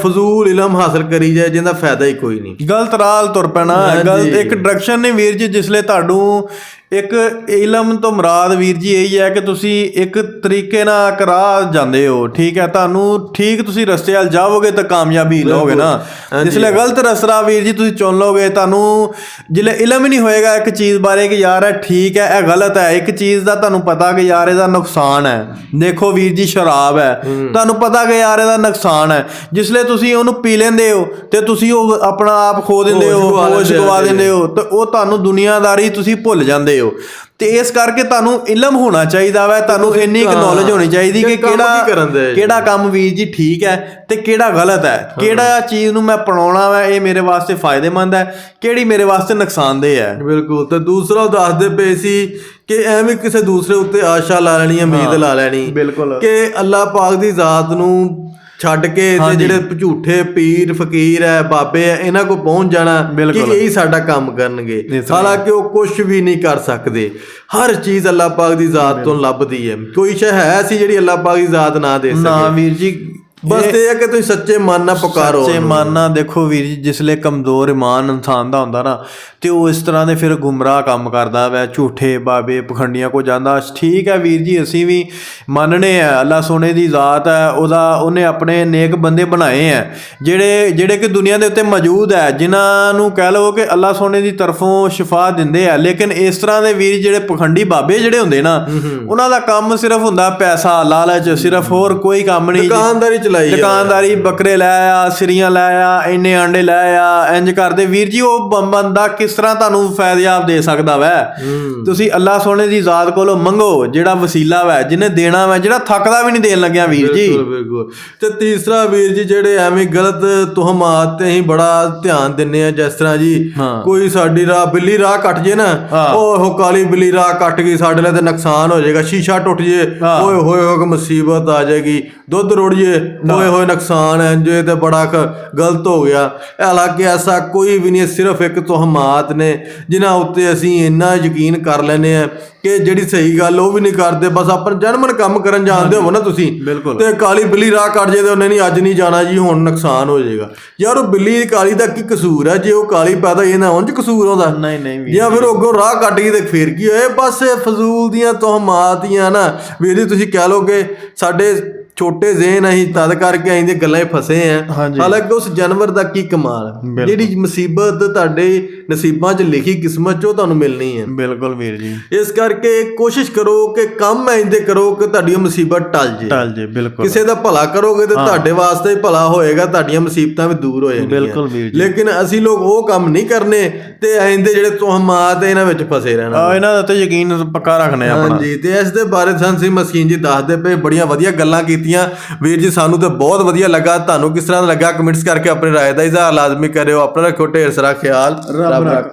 ਫਜ਼ੂਲ ਇਲਮ ਹਾਸਲ ਕਰੀ ਜਾਏ ਜਿਹਦਾ ਫਾਇਦਾ ਹੀ ਕੋਈ ਨਹੀਂ। ਗਲਤ ਰਾਹ ਤੁਰ ਪੈਣਾ। ਗਲਤ ਇੱਕ ਡਾਇਰੈਕਸ਼ਨ ਨੇ ਵੀਰ ਜੀ ਜਿਸਲੇ ਤੁਹਾਨੂੰ ਇੱਕ ਇਲਮ ਤੋਂ ਮੁਰਾਦ ਵੀਰ ਜੀ ਇਹੀ ਹੈ ਕਿ ਤੁਸੀਂ ਇੱਕ ਤਰੀਕੇ ਨਾਲ ਇੱਕ ਰਾਹ ਜਾਂਦੇ ਹੋ ਠੀਕ ਹੈ? ਤੁਹਾਨੂੰ ਠੀਕ ਤੁਸੀਂ ਰਸਤੇ ਵੱਲ ਜਾਓਗੇ ਤਾਂ ਕਾਮਯਾਬੀ ਲਓਗੇ ਨਾ। ਹਾਂਜੀ। ਜਿਸਲੇ ਗਲਤ ਰਸਤਾ ਵੀਰ ਜੀ ਤੁਸੀਂ ਚੁਣ ਲਓਗੇ ਤੁਹਾਨੂੰ ਜਿਲੇ ਇਲਮ ਹੀ ਨਹੀਂ ਹੋਏਗਾ ਇੱਕ ਚੀਜ਼ ਬਾਰੇ ਕਿ ਯਾਰ ਇਹ ਠੀਕ ਹੈ ਇਹ ਗਲਤ ਹੈ। ਇੱਕ ਚੀਜ਼ ਦਾ ਤੁਹਾਨੂੰ ਪਤਾ ਕਿ ਯਾਰ ਇਹਦਾ ਨੁਕਸਾਨ ਹੈ। ਦੇਖੋ ਵੀਰ ਜੀ ਸ਼ਰਾਬ ਹੈ। ਤੁਹਾਨੂੰ ਪਤਾ ਕਿ ਯਾਰ ਇਹਦਾ ਨੁਕਸਾਨ ਹੈ। ਜਿਸਲੇ ਤੁਸੀਂ ਉਹਨੂੰ ਪੀ ਲੈਂਦੇ ਹੋ ਤੇ ਤੁਸੀਂ ਉਹ ਆਪਣਾ ਆਪ ਖੋ ਦਿੰਦੇ ਹੋ ਹੋਸ਼ ਗਵਾ ਦਿੰਦੇ ਹੋ ਤੇ ਉਹ ਤੁਹਾਨੂੰ ਦੁਨੀਆਦਾਰੀ ਤੁਸੀਂ ਭੁੱਲ ਜਾਂਦੇ ਹੋ। ਤੇ ਇਸ ਕਰਕੇ ਤੁਹਾਨੂੰ ਇਲਮ ਹੋਣਾ ਚਾਹੀਦਾ ਵਾ ਤੁਹਾਨੂੰ ਇੰਨੀ ਕੁ ਨੌਲੇਜ ਹੋਣੀ ਚਾਹੀਦੀ ਕਿ ਕਿਹੜਾ। ਕਿਹੜਾ ਕੰਮ ਵੀਰ ਜੀ ਠੀਕ ਹੈ ਤੇ ਕਿਹੜਾ ਗਲਤ ਹੈ। ਕਿਹੜਾ ਚੀਜ਼ ਨੂੰ ਮੈਂ ਅਪਣਾਉਣਾ ਵਾ ਇਹ ਮੇਰੇ ਵਾਸਤੇ ਫਾਇਦੇਮੰਦ ਹੈ। ਕਿਹੜੀ ਮੇਰੇ ਵਾਸਤੇ ਨੁਕਸਾਨਦੇਹ ਹੈ। ਬਿਲਕੁਲ ਤੇ ਦੂਸਰਾ ਦੱਸਦੇ ਪਏ ਸੀ ਕਿ ਐਵੇਂ ਕਿਸੇ ਦੂਸਰੇ ਉੱਤੇ ਆਸ਼ਾ ਲਾ ਲੈਣੀ ਉਮੀਦ ਲਾ ਲੈਣੀ। ਕਿ ਅੱਲਾਹ ਪਾਕ ਦੀ ਜ਼ਾਤ ਨੂੰ ਛੱਡ ਕੇ ਤੇ। ਜਿਹੜੇ ਝੂਠੇ ਪੀਰ ਫਕੀਰ ਹੈ ਬਾਬੇ ਹੈ ਇਹਨਾਂ ਕੋ ਪਹੁੰਚ ਜਾਣਾ ਕਿ। ਇਹੀ ਸਾਡਾ ਕੰਮ ਕਰਨਗੇ। ਹਾਲਾਂਕਿ ਉਹ ਕੁਝ ਵੀ ਨਹੀਂ ਕਰ ਸਕਦੇ ਹਰ ਚੀਜ਼ ਅੱਲਾਹ ਪਾਕ ਦੀ ਜ਼ਾਤ ਤੋਂ ਲੱਭਦੀ ਹੈ ਕੋਈ ਸ਼ੈ ਹੈ ਸੀ ਜਿਹੜੀ ਅੱਲਾਹ ਪਾਕ ਦੀ ਜ਼ਾਤ ਨਾ ਦੇ ਨਾ ਸਕੇ ਵੀਰ ਜੀ ਬਸ ਇਹ ਹੈ ਕਿ ਤੁਸੀਂ ਸੱਚੇ ਮਨ ਨਾਲ ਪੁਕਾਰੋ ਸੱਚੇ। ਮਨ ਨਾਲ ਦੇਖੋ ਵੀਰ ਜੀ ਜਿਸਲੇ ਕਮਜ਼ੋਰ ਇਮਾਨ ਇਨਸਾਨ ਦਾ ਹੁੰਦਾ ਨਾ ਤੇ ਉਹ ਇਸ ਤਰ੍ਹਾਂ ਦੇ ਫਿਰ ਗੁੰਮਰਾਹ ਕੰਮ ਕਰਦਾ ਵੈ ਝੂਠੇ ਬਾਬੇ ਪਖੰਡੀਆਂ ਕੋ ਜਾਂਦਾ। ਠੀਕ ਹੈ ਵੀਰ ਜੀ ਅਸੀਂ ਵੀ ਮੰਨਣੇ ਆ ਅੱਲਾ ਸੋਨੇ ਦੀ ਜ਼ਾਤ ਹੈ ਉਹਦਾ ਉਹਨੇ ਆਪਣੇ ਨੇਕ ਬੰਦੇ ਬਣਾਏ ਆ ਜਿਹੜੇ ਜਿਹੜੇ ਕਿ ਦੁਨੀਆ ਦੇ ਉੱਤੇ ਮੌਜੂਦ ਹੈ ਜਿਨ੍ਹਾਂ ਨੂੰ ਕਹਿ ਲਓ ਕਿ ਅੱਲਾ ਸੋਨੇ ਦੀ ਤਰਫੋਂ ਸ਼ਿਫਾ ਦਿੰਦੇ ਆ। ਲੇਕਿਨ ਇਸ ਤਰ੍ਹਾਂ ਦੇ ਵੀਰ ਜਿਹੜੇ ਪਖੰਡੀ ਬਾਬੇ ਜਿਹੜੇ ਹੁੰਦੇ ਨਾ ਉਹਨਾਂ ਦਾ ਕੰਮ ਸਿਰਫ ਹੁੰਦਾ ਪੈਸਾ ਲਾਲਚ ਸਿਰਫ ਹੋਰ ਕੋਈ ਕੰਮ ਨਹੀਂ। ਦੁਕਾਨਦਾਰੀ ਚਲਾਈ ਆ। ਦੁਕਾਨਦਾਰੀ ਬੱਕਰੇ ਲੈ ਆ ਸਿਰੀਆਂ ਲੈ ਆ ਇੰਨੇ ਆਂਡੇ ਲੈ ਆ ਇੰਜ ਕਰਦੇ ਵੀਰ ਜੀ ਉਹ ਬੰਦਾ ਕਿਸ ਤਰ੍ਹਾਂ ਤੁਹਾਨੂੰ ਫਾਇਦੇਯਾਬ ਦੇ ਸਕਦਾ ਵੈ ਤੁਸੀਂ ਅੱਲਾਹ ਸੋਨੇ ਦੀ ਜ਼ਾਤ ਕੋਲੋਂ ਮੰਗੋ ਜਿਹੜਾ ਵਸੀਲਾ ਵੈ ਜਿਹਨੇ ਦੇਣਾ ਵੈ ਜਿਹੜਾ ਥੱਕਦਾ ਵੀ ਨਹੀਂ ਦੇਣ ਲੱਗਿਆ ਵੀਰ ਜੀ ਬਿਲਕੁਲ ਤੇ ਤੀਸਰਾ ਵੀਰ ਜੀ ਜਿਹੜੇ ਐਵੇਂ ਗਲਤ ਤੁਹਮਾਤ ਤੇ ਅਸੀਂ ਬੜਾ ਧਿਆਨ ਦਿੰਨੇ ਆ ਜਿਸ ਤਰ੍ਹਾਂ ਜੀ ਹਾਂ। ਕੋਈ ਸਾਡੀ ਰਾਹ ਬਿੱਲੀ ਰਾਹ ਕੱਟ ਜੇ ਨਾ ਹਾਂ। ਓਹ ਹੋ ਕਾਲੀ ਬਿੱਲੀ ਰਾਹ ਕੱਟ ਗਈ ਸਾਡੇ ਲਈ ਤੇ ਨੁਕਸਾਨ ਹੋ ਜਾਏਗਾ ਸ਼ੀਸ਼ਾ ਟੁੱਟ ਜੇ ਹਾਂ। ਓਏ ਹੋਏ ਹੋਏ ਮੁਸੀਬਤ ਆ ਜਾਏਗੀ ਦੁੱਧ ਰੁੜ ਜੇ ਓਏ ਹੋਏ ਨੁਕਸਾਨ ਹੈ ਜੇ ਤੇ ਬੜਾ ਗਲਤ ਹੋ ਗਿਆ। ਹਾਲਾਂਕਿ ਐਸਾ ਕੋਈ ਵੀ ਨਹੀਂ ਸਿਰਫ ਇੱਕ ਤੁਹਮਾਤ ਨੇ ਜਿਨ੍ਹਾਂ ਉੱਤੇ ਅਸੀਂ ਇੰਨਾ ਯਕੀਨ ਕਰ ਲੈਨੇ ਆ ਕਿ ਜਿਹੜੀ ਸਹੀ ਗੱਲ ਉਹ ਵੀ ਨਹੀਂ ਕਰਦੇ ਬਸ ਆਪਣਾ ਜਨਮਨ ਕੰਮ ਕਰਨ ਜਾਣਦੇ ਹੋ ਨਾ ਤੁਸੀਂ। ਤੇ ਕਾਲੀ ਬਿੱਲੀ ਰਾਹ ਕੱਟ ਜੇ ਤੇ ਉਹਨੇ ਨਹੀਂ ਅੱਜ ਨਹੀਂ ਜਾਣਾ ਜੀ ਹੁਣ ਨੁਕਸਾਨ ਹੋ ਜਾਏਗਾ। ਯਾਰ ਉਹ ਬਿੱਲੀ ਕਾਲੀ ਦਾ ਕੀ ਕਸੂਰ ਹੈ ਜੇ ਉਹ ਕਾਲੀ ਪੈਦਾ ਇਹ ਨਾ ਉਂਝ ਕਸੂਰ ਉਹਦਾ। ਨਹੀਂ ਨਹੀਂ ਜਾਂ ਫਿਰ ਅੱਗੋਂ ਰਾਹ ਕੱਟ ਗਈ ਤੇ ਫੇਰ ਕੀ ਹੋਏ ਬਸ ਫਜ਼ੂਲ ਦੀਆਂ ਤੋਹਮਾਤ ਹੀ ਆ ਨਾ। ਜੀ ਤੁਸੀਂ ਕਹਿ ਲਓ ਕਿ ਸਾਡੇ ਛੋਟੇ ਜ਼ੇਨ ਅਸੀਂ ਤਦ ਕਰਕੇ ਅਸੀਂ ਗੱਲਾਂ 'ਚ ਫਸੇ ਆ। ਹਾਲਾਂਕਿ ਉਸ ਜਾਨਵਰ ਦਾ ਕੀ ਕਮਾਲ। ਜਿਹੜੀ ਮੁਸੀਬਤ ਤੁਹਾਡੇ ਨਸੀਬਾਂ 'ਚ ਲਿਖੀ ਕਿਸਮਤ 'ਚ ਤੁਹਾਨੂੰ ਮਿਲਣੀ ਹੈ। ਬਿਲਕੁਲ ਵੀਰ ਜੀ। ਇਸ ਕਰਕੇ ਕੋਸ਼ਿਸ਼ ਕਰੋ ਕਿ ਕੰਮ ਐਂਦੇ ਕਰੋ ਕਿ ਤੁਹਾਡੀ ਮੁਸੀਬਤ ਟਲ ਜੇ। ਟਲ ਜੇ ਬਿਲਕੁਲ। ਕਿਸੇ ਦਾ ਭਲਾ ਕਰੋਗੇ ਤੇ ਤੁਹਾਡੇ ਵਾਸਤੇ ਭਲਾ ਹੋਏਗਾ ਤੁਹਾਡੀਆਂ ਮੁਸੀਬਤਾਂ ਵੀ ਦੂਰ ਹੋ ਜਾਣਗੀਆਂ। ਬਿਲਕੁਲ ਵੀਰ ਜੀ। ਲੇਕਿਨ ਅਸੀਂ ਲੋਕ ਉਹ ਕੰਮ ਨਹੀਂ ਕਰਨੇ ਤੇ ਐਂਦੇ ਜਿਹੜੇ ਤੁਹਮਾਤ ਇਹਨਾਂ ਵਿੱਚ ਫਸੇ ਰਹਿਣਾ। ਆ ਇਹਨਾਂ ਦਾ ਤੇ ਯਕੀਨ ਪੱਕਾ ਰੱਖਨੇ ਆ ਆਪਣਾ। ਹਾਂਜੀ ਤੇ ਇਸ ਦੇ ਬਾਰੇ ਸੰਤ ਸਿੰਘ ਮਸਕੀਨ ਜੀ ਦੱਸਦੇ ਪਏ ਬੜੀਆਂ ਵਧੀਆ ਗੱਲਾਂ ਕੀਤੀਆਂ। ਵੀਰ ਜੀ ਸਾਨੂੰ ਤੇ ਬਹੁਤ ਵਧੀਆ ਲੱਗਾ। ਤੁਹਾਨੂੰ ਕਿਸ ਤਰ੍ਹਾਂ ਦਾ ਲੱਗਾ? ਕਮੈਂਟਸ ਕਰਕੇ ਆਪਣੀ ਰਾਏ ਦਾ ਇਜ਼ਹਾਰ ਲਾਜ਼ਮੀ ਕਰਿਓ। ਆਪਣਾ ਰੱਖੋ ਢੇਰ ਸਾਰਾ ਖਿਆਲ। ਰੱਬ ਰੱਖ।